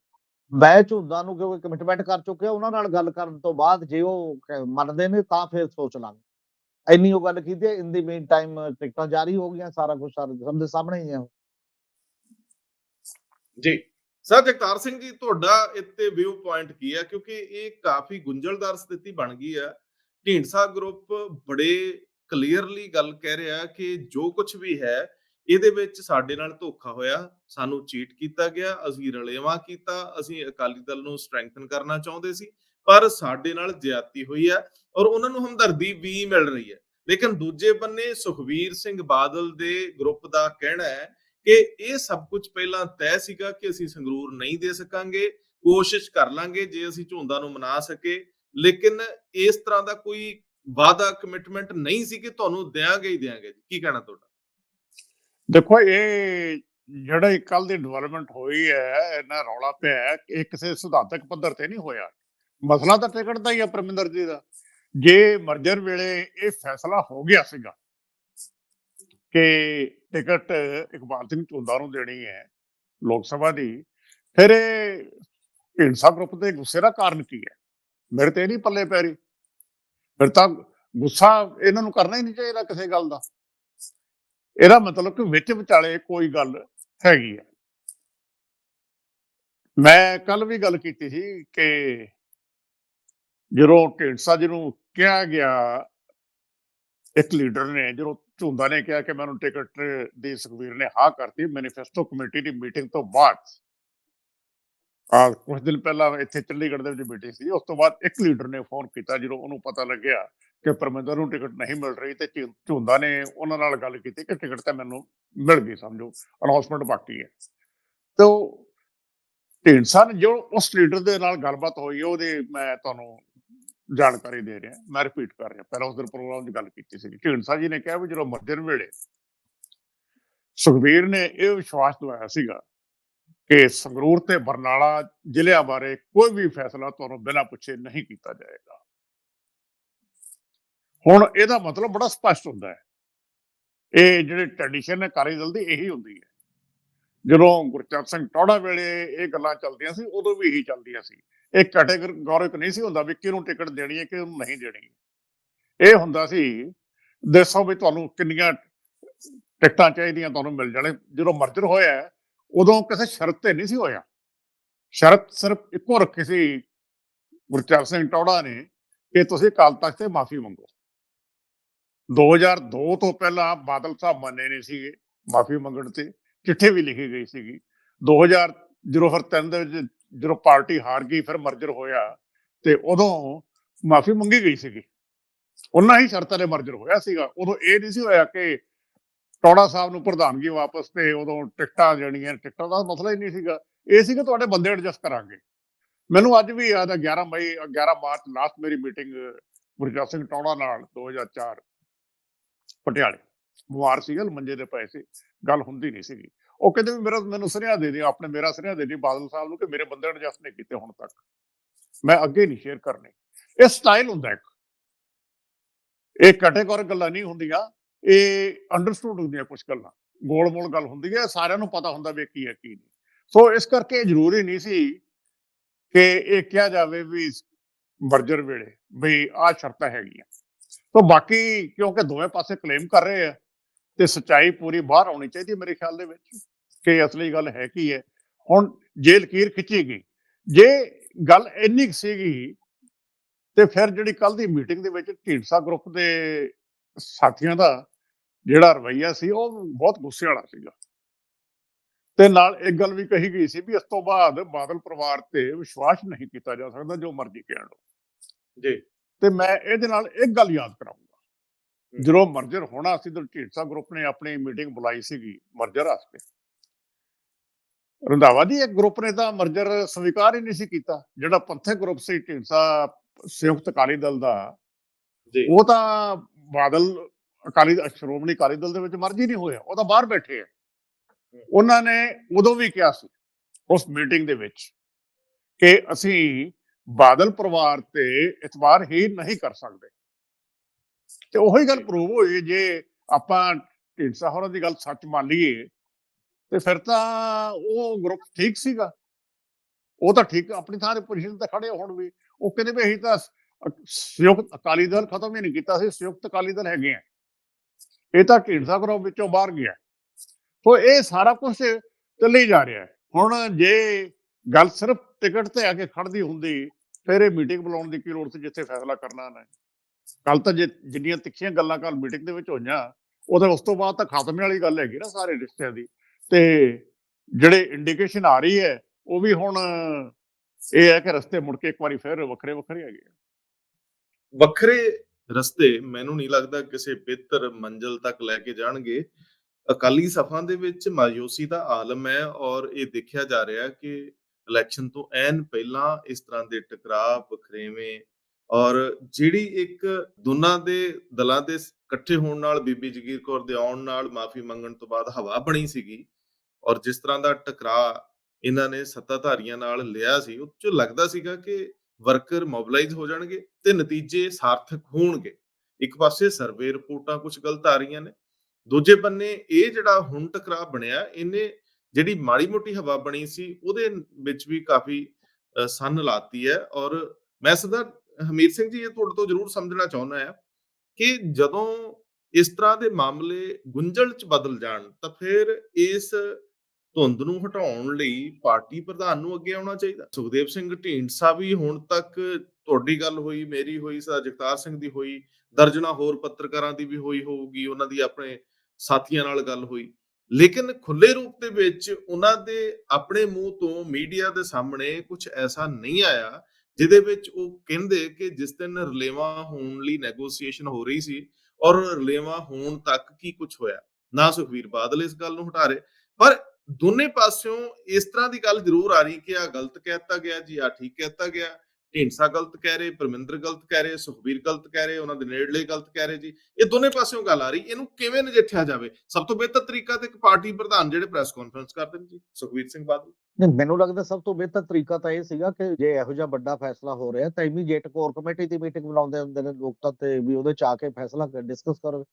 B: ਮੈਂ ਝੁੰਦਾ ਨੂੰ ਕਿਉਂਕਿ ਕਮਿਟਮੈਂਟ ਕਰ ਚੁੱਕੇ ਉਹਨਾਂ ਨਾਲ ਗੱਲ ਕਰਨ ਤੋਂ ਬਾਅਦ ਜੇ ਉਹ ਮੰਨਦੇ ਨੇ ਤਾਂ ਫਿਰ ਸੋਚ ਲਾਂਗੇ। ਇੰਨੀ ਉਹ ਗੱਲ ਕੀਤੀ ਇਨ ਦੀ ਮੀਨ ਟਾਈਮ ਟਿਕਟਾਂ ਜਾਰੀ ਹੋ ਗਈਆਂ, ਸਾਰਾ ਕੁਝ ਸਭ ਦੇ ਸਾਹਮਣੇ ਹੀ ਹੈ
A: ਜੀ। ਸਰ, ਜਗਤਾਰ ਸਿੰਘ ਜੀ, ਤੁਹਾਡਾ ਇੱਥੇ ਵਿਊ ਪੁਆਇੰਟ ਕੀ ਹੈ? ਕਿਉਂਕਿ ਇਹ ਕਾਫੀ ਗੁੰਝਲਦਾਰ ਸਥਿਤੀ ਬਣ ਗਈ ਹੈ। ਢੀਂਡਸਾ ਗਰੁੱਪ ਬੜੇ ਕਲੀਅਰਲੀ ਗੱਲ ਕਹਿ ਰਿਹਾ ਕਿ ਜੋ ਕੁਝ ਵੀ ਹੈ, ਇਹਦੇ ਵਿੱਚ ਸਾਡੇ ਨਾਲ ਧੋਖਾ ਹੋਇਆ। ਸਾਨੂੰ ਚੀਟ ਕੀਤਾ ਗਿਆ, ਅਸੀਂ ਰਲੇਵਾਂ ਕੀਤਾ, ਅਸੀਂ ਅਕਾਲੀ ਦਲ ਨੂੰ ਸਟਰੈਂਥਨ ਕਰਨਾ ਚਾਹੁੰਦੇ ਸੀ, ਪਰ ਸਾਡੇ ਨਾਲ ਜ਼ਿਆਦਤੀ ਹੋਈ ਹੈ। ਔਰ ਉਹਨਾਂ ਨੂੰ ਹਮਦਰਦੀ ਵੀ ਮਿਲ ਰਹੀ ਹੈ। ਲੇਕਿਨ ਦੂਜੇ ਬੰਨੇ ਸੁਖਵੀਰ ਸਿੰਘ ਬਾਦਲ ਦੇ ਗਰੁੱਪ ਦਾ ਕਹਿਣਾ ਹੈ ਕਿ ਇਹ ਸਭ ਕੁਝ ਪਹਿਲਾਂ ਤੈਅ ਸੀਗਾ ਕਿ ਅਸੀਂ ਸੰਗਰੂਰ ਨਹੀਂ ਦੇ ਸਕਾਂਗੇ, ਕੋਸ਼ਿਸ਼ ਕਰ ਲਾਂਗੇ ਜੇ ਅਸੀਂ ਝੋਂਦਾ ਨੂੰ ਮਨਾ ਸਕੇ। ਲੇਕਿਨ ਇਸ ਤਰ੍ਹਾਂ ਦਾ ਕੋਈ ਵਾਅਦਾ ਕਮਿਟਮੈਂਟ ਨਹੀਂ ਸੀ ਕਿ ਤੁਹਾਨੂੰ ਦਿਆਂਗੇ ਹੀ ਦਿਆਂਗੇ। ਕੀ ਕਹਿਣਾ ਤੁਹਾਡਾ?
C: ਦੇਖੋ, ਇਹ ਜਿਹੜਾ ਕੱਲ ਦੀ ਡਿਵੈਲਪਮੈਂਟ ਹੋਈ ਹੈ ਇਹਨਾਂ ਰੌਲਾ ਪਿਆ ਇਹ ਕਿਸੇ ਸਿਧਾਂਤਕ ਪੱਧਰ ਤੇ ਨਹੀਂ ਹੋਇਆ। ਮਸਲਾ ਤਾਂ ਟਿਕਟ ਦਾ ਹੀ ਹੈ ਪਰਮਿੰਦਰ ਜੀ ਦਾ। ਜੇ ਮਰਜਰ ਵੇਲੇ ਇਹ ਫੈਸਲਾ ਹੋ ਗਿਆ ਸੀਗਾ ਕਿ ਟਿਕਟ ਇਕਬਾਲ ਸਿੰਘ ਝੁੰਦਾ ਨੂੰ ਦੇਣੀ ਹੈ ਲੋਕ ਸਭਾ ਦੀ, ਫਿਰ ਇਹ ਢੀਂਡਸਾ ਗਰੁੱਪ ਦੇ ਗੁੱਸੇ ਦਾ ਕਾਰਨ ਕੀ ਹੈ? ਮੇਰੇ ਤੇ ਨਹੀਂ ਪੱਲੇ ਪੈ ਰਹੀ ਫਿਰ ਤਾਂ ਗੁੱਸਾ ਇਹਨਾਂ ਨੂੰ ਕਰਨਾ ਹੀ ਨਹੀਂ ਚਾਹੀਦਾ ਕਿਸੇ ਗੱਲ ਦਾ। ਇਹਦਾ ਮਤਲਬ ਕਿ ਵਿੱਚ ਵਿਚਾਲੇ ਕੋਈ ਗੱਲ ਹੈਗੀ ਹੈ। ਮੈਂ ਕੱਲ ਵੀ ਗੱਲ ਕੀਤੀ ਸੀ ਕਿ ਜਦੋਂ ਢੀਂਡਸਾ ਜੀ ਨੂੰ ਕਿਹਾ ਗਿਆ ਇੱਕ ਲੀਡਰ ਨੇ, ਜਦੋਂ ਝੁੰਦਾ ਨੇ ਕਿਹਾ ਕਿ ਮੈਨੂੰ ਟਿਕਟ ਦੀ ਸੁਖਬੀਰ ਨੇ ਹਾਂ ਕਰਤੀ ਮੈਨੀਫੈਸਟੋ ਕਮੇਟੀ ਦੀ ਮੀਟਿੰਗ ਤੋਂ ਬਾਅਦ। ਆ ਕੁਝ ਦਿਨ ਪਹਿਲਾਂ ਇੱਥੇ ਚੰਡੀਗੜ੍ਹ ਦੇ ਵਿੱਚ ਮੀਟਿੰਗ ਸੀ, ਉਸ ਤੋਂ ਬਾਅਦ ਇੱਕ ਲੀਡਰ ਨੇ ਫੋਨ ਕੀਤਾ ਜਦੋਂ ਉਹਨੂੰ ਪਤਾ ਲੱਗਿਆ ਕਿ ਪਰਮਿੰਦਰ ਨੂੰ ਟਿਕਟ ਨਹੀਂ ਮਿਲ ਰਹੀ ਤੇ ਝੁ- ਝੁੰਦਾ ਨੇ ਉਹਨਾਂ ਨਾਲ ਗੱਲ ਕੀਤੀ ਕਿ ਟਿਕਟ ਤਾਂ ਮੈਨੂੰ ਮਿਲ ਗਈ ਸਮਝੋ, ਅਨਾਉਂਸਮੈਂਟ ਬਾਕੀ ਹੈ। ਤੇ ਉਹ ਢੀਂਡਸਾ ਨੇ, ਜੋ ਉਸ ਲੀਡਰ ਦੇ ਨਾਲ ਗੱਲਬਾਤ ਹੋਈ ਹੈ ਉਹਦੇ ਮੈਂ ਤੁਹਾਨੂੰ ਜਾਣਕਾਰੀ ਦੇ ਰਿਹਾ, ਮੈਂ ਰਿਪੀਟ ਕਰ ਰਿਹਾ, ਪਹਿਲਾਂ ਉਸ ਦਿਨ ਪ੍ਰੋਗਰਾਮ ਦੀ ਗੱਲ ਕੀਤੀ ਸੀ ਢੀਂਡਸਾ ਜੀ ਨੇ ਕਿਹਾ ਵੀ ਜਦੋਂ ਮਰਜਰ ਵੇਲੇ ਸੁਖਬੀਰ ਨੇ ਇਹ ਵਿਸ਼ਵਾਸ ਦਵਾਇਆ ਸੀਗਾ ਕਿ ਸੰਗਰੂਰ ਤੇ ਬਰਨਾਲਾ ਜ਼ਿਲ੍ਹਿਆਂ ਬਾਰੇ ਕੋਈ ਵੀ ਫੈਸਲਾ ਤੁਹਾਨੂੰ ਬਿਨਾਂ ਪੁੱਛੇ ਨਹੀਂ ਕੀਤਾ ਜਾਏਗਾ। ਹੁਣ ਇਹਦਾ ਮਤਲਬ ਬੜਾ ਸਪਸ਼ਟ ਹੁੰਦਾ ਹੈ। ਇਹ ਜਿਹੜੇ ਟ੍ਰੈਡੀਸ਼ਨ ਹੈ ਕਾਰੀ ਦਲ ਦੀ ਇਹੀ ਹੁੰਦੀ ਹੈ। ਜਦੋਂ ਗੁਰਚਰਨ ਸਿੰਘ ਟੌੜਾ ਵੇਲੇ ਇਹ ਗੱਲਾਂ ਚੱਲਦੀਆਂ ਸੀ, ਉਦੋਂ ਵੀ ਇਹੀ ਚੱਲਦੀਆਂ ਸੀ। ਇਹ ਕੈਟੇਗੋਰਿਕ ਨਹੀਂ ਸੀ ਹੁੰਦਾ ਵੀ ਕਿਹਨੂੰ ਟਿਕਟ ਦੇਣੀ ਹੈ, ਕਿਹਨੂੰ ਨਹੀਂ ਦੇਣੀ ਇਹ ਹੁੰਦਾ ਸੀ, ਦੱਸੋ ਵੀ ਤੁਹਾਨੂੰ ਕਿੰਨੀਆਂ ਟਿਕਟਾਂ ਚਾਹੀਦੀਆਂ ਤੁਹਾਨੂੰ ਮਿਲ ਜਾਣੇ, ਜਦੋਂ ਮਰਜਰ ਹੋਇਆ, ਉਦੋਂ ਕਿਸੇ ਸ਼ਰਤ ਤੇ ਨਹੀਂ ਸੀ ਹੋਇਆ। ਸ਼ਰਤ ਸਿਰਫ ਇੱਕੋ ਰੱਖੀ ਸੀ ਗੁਰਚਰਨ ਸਿੰਘ ਟੌੜਾ ਨੇ ਕਿ ਤੁਸੀਂ ਅਕਾਲ ਤਖਤ ਤੇ ਮਾਫੀ ਮੰਗੋ। 2002 ਤੋਂ ਪਹਿਲਾਂ ਬਾਦਲ ਸਾਹਿਬ ਮੰਨੇ ਨਹੀਂ ਸੀਗੇ ਮਾਫੀ ਮੰਗਣ ਤੇ, ਚਿੱਠੀ ਵੀ ਲਿਖੀ ਗਈ ਸੀਗੀ। 2000 ਜਦੋਂ ਫਿਰ ਤਿੰਨ ਦੇ ਵਿੱਚ ਜਦੋਂ ਪਾਰਟੀ ਹਾਰ ਗਈ, ਫਿਰ ਮਰਜਰ ਹੋਇਆ ਤੇ ਉਦੋਂ ਮਾਫੀ ਮੰਗੀ ਗਈ ਸੀਗੀ। ਉਹਨਾਂ ਹੀ ਸ਼ਰਤਾਂ ਦੇ ਮਰਜਰ ਹੋਇਆ ਸੀਗਾ। ਉਦੋਂ ਇਹ ਨਹੀਂ ਸੀ ਹੋਇਆ ਕਿ ਟੌੜਾ ਸਾਹਿਬ ਨੂੰ ਪ੍ਰਧਾਨਗੀ ਵਾਪਸ ਤੇ ਉਦੋਂ ਟਿਕਟਾਂ ਜਿਹੜੀਆਂ, ਟਿਕਟਾਂ ਦਾ ਮਸਲਾ ਹੀ ਨਹੀਂ ਸੀਗਾ। ਇਹ ਸੀ ਕਿ ਤੁਹਾਡੇ ਬੰਦੇ ਐਡਜਸਟ ਕਰਾਂਗੇ। ਮੈਨੂੰ ਅੱਜ ਵੀ ਯਾਦ ਆ 11 ਮਈ 11 ਮਾਰਚ ਲਾਸਟ ਮੇਰੀ ਮੀਟਿੰਗ ਗੁਰਜੀਤ ਸਿੰਘ ਟੌੜਾ ਨਾਲ 2004 ਪਟਿਆਲੇ। ਬਿਮਾਰ ਸੀਗਾ ਮੰਜੇ ਦੇ ਪਏ ਸੀ। ਗੱਲ ਹੁੰਦੀ ਨਹੀਂ ਸੀਗੀ। ਉਹ ਕਹਿੰਦੇ ਵੀ ਮੇਰਾ ਮੈਨੂੰ ਸੁਨੇਹਾ ਦੇ ਦਿਓ, ਆਪਣੇ ਮੇਰਾ ਸੁਨੇਹਾ ਦੇ ਦਿਓ ਬਾਦਲ ਸਾਹਿਬ ਨੂੰ ਕਿ ਮੇਰੇ ਬੰਦੇ ਐਡਜਸਟ ਨਹੀਂ ਕੀਤੇ ਹੁਣ ਤੱਕ। ਮੈਂ ਅੱਗੇ ਨਹੀਂ ਸ਼ੇਅਰ ਕਰਨੇ। ਇਹ ਸਟਾਈਲ ਹੁੰਦਾ ਇੱਕ। ਇਹ ਕੈਟੇਗੋਰਿਕ ਗੱਲਾਂ ਨਹੀਂ ਹੁੰਦੀਆਂ, ਇਹ ਅੰਡਰਸਟੂਡ ਹੁੰਦੀਆਂ ਕੁਝ ਗੱਲਾਂ। ਗੋਲ-ਮੋਲ ਗੱਲ ਹੁੰਦੀ ਹੈ, ਸਾਰਿਆਂ ਨੂੰ ਪਤਾ ਹੁੰਦਾ ਵੀ ਕੀ ਹੈ, ਕੀ ਨਹੀਂ। ਸੋ ਇਸ ਕਰਕੇ ਜ਼ਰੂਰੀ ਨਹੀਂ ਸੀ ਕਿ ਇਹ ਕਿਹਾ ਜਾਵੇ ਵੀ ਮਰਜਰ ਵੇਲੇ ਵੀ ਆਹ ਸ਼ਰਤਾਂ ਹੈਗੀਆਂ। ਸੋ ਬਾਕੀ ਕਿਉਂਕਿ ਦੋਵੇਂ ਪਾਸੇ ਕਲੇਮ ਕਰ ਰਹੇ ਆ ਤੇ ਸੱਚਾਈ ਪੂਰੀ ਬਾਹਰ ਆਉਣੀ ਚਾਹੀਦੀ ਮੇਰੇ ਖਿਆਲ ਦੇ ਵਿੱਚ ਕਿ ਅਸਲੀ ਗੱਲ ਹੈ ਕੀ ਹੈ। ਹੁਣ ਜੇ ਲਕੀਰ ਖਿੱਚੀ ਗਈ ਜੇ ਗੱਲ ਇੰਨੀ ਸੀਗੀ ਤੇ ਫਿਰ ਜਿਹੜੀ ਕੱਲ ਦੀ ਮੀਟਿੰਗ ਦੇ ਵਿੱਚ ਢੀਂਡਸਾ ਗਰੁੱਪ ਦੇ ਸਾਥੀਆਂ ਦਾ ਜਿਹੜਾ ਰਵਈਆ ਸੀ ਉਹ ਬਹੁਤ ਗੁੱਸੇ ਵਾਲਾ ਸੀਗਾ। ਤੇ ਨਾਲ ਇੱਕ ਗੱਲ ਵੀ ਕਹੀ ਗਈ ਸੀ ਵੀ ਇਸ ਤੋਂ ਬਾਅਦ ਬਾਦਲ ਪਰਿਵਾਰ ਤੇ ਵਿਸ਼ਵਾਸ ਨਹੀਂ ਕੀਤਾ ਜਾ ਸਕਦਾ ਜੋ ਮਰਜ਼ੀ ਕਹਿਣ ਲਓ
A: ਜੀ।
C: ਤੇ ਮੈਂ ਇਹਦੇ ਨਾਲ ਇੱਕ ਗੱਲ ਯਾਦ ਕਰਾਉਂਗਾ ਜਦੋਂ ਮਰਜਰ ਹੋਣਾ ਸੀ ਤਾਂ ਢੀਂਡਸਾ ਗਰੁੱਪ ਨੇ ਆਪਣੀ ਮੀਟਿੰਗ ਬੁਲਾਈ ਸੀਗੀ ਮਰਜਰ ਵਾਸਤੇ। ਰੰਧਾਵਾ ਦੀ ਇੱਕ ਗਰੁੱਪ ਨੇ ਤਾਂ ਮਰਜਰ ਸਵੀਕਾਰ ਹੀ ਨਹੀਂ ਸੀ ਕੀਤਾ। ਜਿਹੜਾ ਪੰਥਕ ਗਰੁੱਪ ਸੀ ਢੀਂਡਸਾ ਸੰਯੁਕਤ ਅਕਾਲੀ ਦਲ ਦਾ
A: ਜੀ।
C: ਉਹ ਤਾਂ ਬਾਦਲ ਅਕਾਲੀ ਸ਼੍ਰੋਮਣੀ ਅਕਾਲੀ ਦਲ ਦੇ ਵਿੱਚ ਮਰਜ਼ੀ ਨਹੀਂ ਹੋਇਆ ਉਹ ਤਾਂ ਬਾਹਰ ਬੈਠੇ ਆ। ਉਹਨਾਂ ਨੇ ਉਦੋਂ ਵੀ ਕਿਹਾ ਸੀ ਉਸ ਮੀਟਿੰਗ ਦੇ ਵਿੱਚ ਕਿ ਅਸੀਂ ਬਾਦਲ ਪਰਿਵਾਰ ਤੇ ਇਤਬਾਰ ਹੀ ਨਹੀਂ ਕਰ ਸਕਦੇ। ਤੇ ਉਹੀ ਗੱਲ ਪ੍ਰੂਵ ਹੋਈ ਜੇ ਆਪਾਂ ਢੀਂਡਸਾ ਹੋਰਾਂ ਦੀ ਗੱਲ ਸੱਚ ਮੰਨ ਲਈਏ ਤੇ ਫਿਰ ਤਾਂ ਉਹ ਗਰੁੱਪ ਠੀਕ ਸੀਗਾ। ਉਹ ਤਾਂ ਠੀਕ ਆਪਣੀ ਥਾਂ ਤੇ ਪੋਜੀਸ਼ਨ ਤੇ ਖੜੇ ਹੁਣ ਵੀ। ਉਹ ਕਹਿੰਦੇ ਵੀ ਅਸੀਂ ਤਾਂ ਸੰਯੁਕਤ ਅਕਾਲੀ ਦਲ ਖਤਮ ਹੀ ਨਹੀਂ ਕੀਤਾ ਸੀ ਸੰਯੁਕਤ ਅਕਾਲੀ ਦਲ ਹੈਗੇ ਆ। ਇਹ ਤਾਂ ਢੀਂਡਸਾ ਗਰੁੱਪ ਵਿੱਚੋਂ ਬਾਹਰ ਗਿਆ। ਸੋ ਇਹ ਸਾਰਾ ਕੁਝ ਚੱਲੀ ਜਾ ਰਿਹਾ ਹੈ। ਹੁਣ ਜੇ ਗੱਲ ਸਿਰਫ ਟਿਕਟ ਤੇ ਆ ਕੇ ਖੜਦੀ ਹੁੰਦੀ ਫਿਰ ਇਹ ਮੀਟਿੰਗ ਬੁਲਾਉਣ ਦੀ ਕੀ ਲੋੜ ਸੀ ਜਿੱਥੇ ਫੈਸਲਾ ਕਰਨਾ ਨਾ ਕੱਲ ਤਾਂ ਜਿੰਨੀਆਂ ਤਿੱਖੀਆਂ ਗੱਲਾਂ ਕੱਲ ਮੀਟਿੰਗ ਦੇ ਵਿੱਚ ਹੋਈਆਂ, ਉਹ ਉਸ ਤੋਂ ਬਾਅਦ ਤਾਂ ਖਾਤਮੇ ਵਾਲੀ ਗੱਲ ਹੈਗੀ ਨਾ ਸਾਰੇ ਰਿਸ਼ਤਿਆਂ ਦੀ। ਤੇ ਜਿਹੜੇ ਇੰਡੀਕੇਸ਼ਨ ਆ ਰਹੀ ਹੈ, ਉਹ ਵੀ ਹੁਣ ਇਹ ਹੈ ਕਿ ਰਸਤੇ ਮੁੜ ਕੇ ਇੱਕ ਵਾਰੀ ਫਿਰ ਵੱਖਰੇ ਵੱਖਰੇ ਹੈਗੇ
A: ਵੱਖਰੇ ਰਸਤੇ ਮੈਨੂੰ ਨਹੀਂ ਲੱਗਦਾ ਕਿਸੇ ਬਿਹਤਰ ਮੰਜ਼ਲ ਤੱਕ ਲੈ ਕੇ ਜਾਣਗੇ। ਅਕਾਲੀ ਸਫਾਂ ਦੇ ਵਿੱਚ ਮਾਯੂਸੀ ਦਾ ਆਲਮ ਹੈ ਔਰ ਇਹ ਦੇਖਿਆ ਜਾ ਰਿਹਾ ਕਿ ਇਲੈਕਸ਼ਨ ਤੋਂ ਐਨ ਪਹਿਲਾਂ ਇਸ ਤਰ੍ਹਾਂ ਦੇ ਟਕਰਾਅ ਬਖਰੇਵੇਂ ਔਰ ਜਿਹੜੀ ਇੱਕ ਦੋਨਾਂ ਦੇ ਦਲਾਂ ਦੇ ਇਕੱਠੇ ਹੋਣ ਨਾਲ ਬੀਬੀ ਜਗੀਰ ਕੌਰ ਦੇ ਆਉਣ ਨਾਲ ਮਾਫੀ ਮੰਗਣ ਤੋਂ ਬਾਅਦ ਹਵਾ ਬਣੀ ਸੀਗੀ ਔਰ ਜਿਸ ਤਰ੍ਹਾਂ ਦਾ ਟਕਰਾਅ ਇਹਨਾਂ ਨੇ ਸੱਤਾਧਾਰੀਆਂ ਨਾਲ ਲਿਆ ਸੀ ਉਹ ਚ ਲੱਗਦਾ ਸੀਗਾ ਕਿ ਵਰਕਰ ਮੋਬਿਲਾਈਜ਼ ਹੋ ਜਾਣਗੇ ਤੇ ਨਤੀਜੇ ਸਾਰਥਕ ਹੋਣਗੇ। ਇੱਕ ਪਾਸੇ ਸਰਵੇ ਰਿਪੋਰਟਾਂ ਕੁਝ ਗਲਤ ਆ ਰਹੀਆਂ ਨੇ ਦੂਜੇ ਬੰਨੇ ਇਹ ਜਿਹੜਾ ਹੁਣ ਟਕਰਾਅ ਬਣਿਆ ਇਹਨੇ ਜਿਹੜੀ ਮਾੜੀ ਮੋਟੀ ਹਵਾ ਬਣੀ ਸੀ ਉਹਦੇ ਵਿੱਚ ਵੀ ਕਾਫੀ ਅ, ਸੰਨ ਲਾਤੀ ਹੈ ਔਰ ਮੈਂ ਸਦਾ ਹਮੀਰ ਸਿੰਘ ਜੀ, ਇਹ ਤੁਹਾਡੇ ਤੋਂ ਜ਼ਰੂਰ ਸਮਝਣਾ ਚਾਹੁੰਦਾ ਆ ਕਿ ਜਦੋਂ ਇਸ ਤਰ੍ਹਾਂ ਦੇ ਮਾਮਲੇ ਗੁੰਝਲ ਚ ਬਦਲ ਜਾਣ, ਤਾਂ ਫਿਰ ਇਸ ਧੁੰਦ ਨੂੰ ਹਟਾਉਣ ਲਈ ਪਾਰਟੀ ਪ੍ਰਧਾਨ ਨੂੰ ਅੱਗੇ ਆਉਣਾ ਚਾਹੀਦਾ। ਸੁਖਦੇਵ ਸਿੰਘ ਢੀਂਡਸਾ ਵੀ ਹੁਣ ਤੱਕ ਤੁਹਾਡੀ ਗੱਲ ਹੋਈ, ਮੇਰੀ ਹੋਈ ਸਰ ਜਗਤਾਰ ਸਿੰਘ ਦੀ ਹੋਈ, ਦਰਜਨਾ ਹੋਰ ਪੱਤਰਕਾਰਾਂ ਦੀ ਵੀ ਹੋਈ ਹੋਊਗੀ, ਉਹਨਾਂ ਦੀ ਆਪਣੇ ਸਾਥੀਆਂ ਨਾਲ ਗੱਲ ਹੋਈ। ਲੇਕਿਨ ਖੁੱਲੇ ਰੂਪ ਦੇ ਵਿੱਚ ਉਹਨਾਂ ਦੇ ਆਪਣੇ ਮੂੰਹ ਤੋਂ ਮੀਡੀਆ ਦੇ ਸਾਹਮਣੇ ਕੁਝ ਐਸਾ ਨਹੀਂ ਆਇਆ ਜਿਹਦੇ ਵਿੱਚ ਉਹ ਕਹਿੰਦੇ ਕਿ ਜਿਸ ਦਿਨ ਰਲੇਵਾ ਹੋਣ ਲਈ ਨੈਗੋਸੀਏਸ਼ਨ ਹੋ ਰਹੀ ਸੀ ਔਰ ਰਲੇਵਾ ਹੋਣ ਤੱਕ ਕੀ ਕੁਝ ਹੋਇਆ? ਨਾ ਸੁਖਵੀਰ ਬਾਦਲ ਇਸ ਗੱਲ ਨੂੰ ਹਟਾ ਰਹੇ। ਪਰ ਦੋਨੇ ਪਾਸਿਓਂ ਇਸ ਤਰ੍ਹਾਂ ਦੀ ਗੱਲ ਜ਼ਰੂਰ ਆ ਰਹੀ ਕਿ ਆ ਗਲਤ ਕਹਿਤਾ ਗਿਆ ਜੀ ਆ ਠੀਕ ਕਹਿਤਾ ਗਿਆ। ਢੀਂਡਸਾ ਗਲਤ ਕਹਿ ਰਹੇ, ਪਰਮਿੰਦਰ ਗਲਤ ਕਹਿ ਰਹੇ, ਸੁਖਬੀਰ ਗਲਤ ਕਹਿ ਰਹੇ, ਉਹਨਾਂ ਦੇ ਨੇੜਲੇ ਗਲਤ ਕਹਿ ਰਹੇ ਜੀ। ਇਹ ਦੋਨੇ ਪਾਸਿਓਂ ਗੱਲ ਆ ਰਹੀ, ਇਹਨੂੰ ਕਿਵੇਂ ਨਜਿੱਠਿਆ ਜਾਵੇ? ਸਭ ਤੋਂ ਬਿਹਤਰ ਤਰੀਕਾ ਤੇ ਇੱਕ ਪਾਰਟੀ ਪ੍ਰਧਾਨ ਜਿਹੜੇ ਪ੍ਰੈਸ ਕਾਨਫਰੰਸ ਕਰਦੇ ਨੇ ਜੀ, ਸੁਖਬੀਰ ਸਿੰਘ ਬਾਦਲ।
B: ਨਹੀਂ, ਮੈਨੂੰ ਲੱਗਦਾ ਸਭ ਤੋਂ ਬਿਹਤਰ ਤਰੀਕਾ ਤਾਂ ਇਹ ਸੀਗਾ ਕਿ ਜੇ ਇਹੋ ਜਿਹਾ ਵੱਡਾ ਫੈਸਲਾ ਹੋ ਰਿਹਾ, ਤਾਂ ਇਮੀਡੀਏਟ ਕੋਰ ਕਮੇਟੀ ਦੀ ਮੀਟਿੰਗ ਬੁਲਾਉਂਦੇ ਹੁੰਦੇ ਨੇ ਲੋਕਤੰਤਰ ਤੇ ਵੀ ਉਹਦੇ ਚ ਆ ਕੇ ਫੈਸਲਾ ਡਿਸਕਸ ਕਰੋ।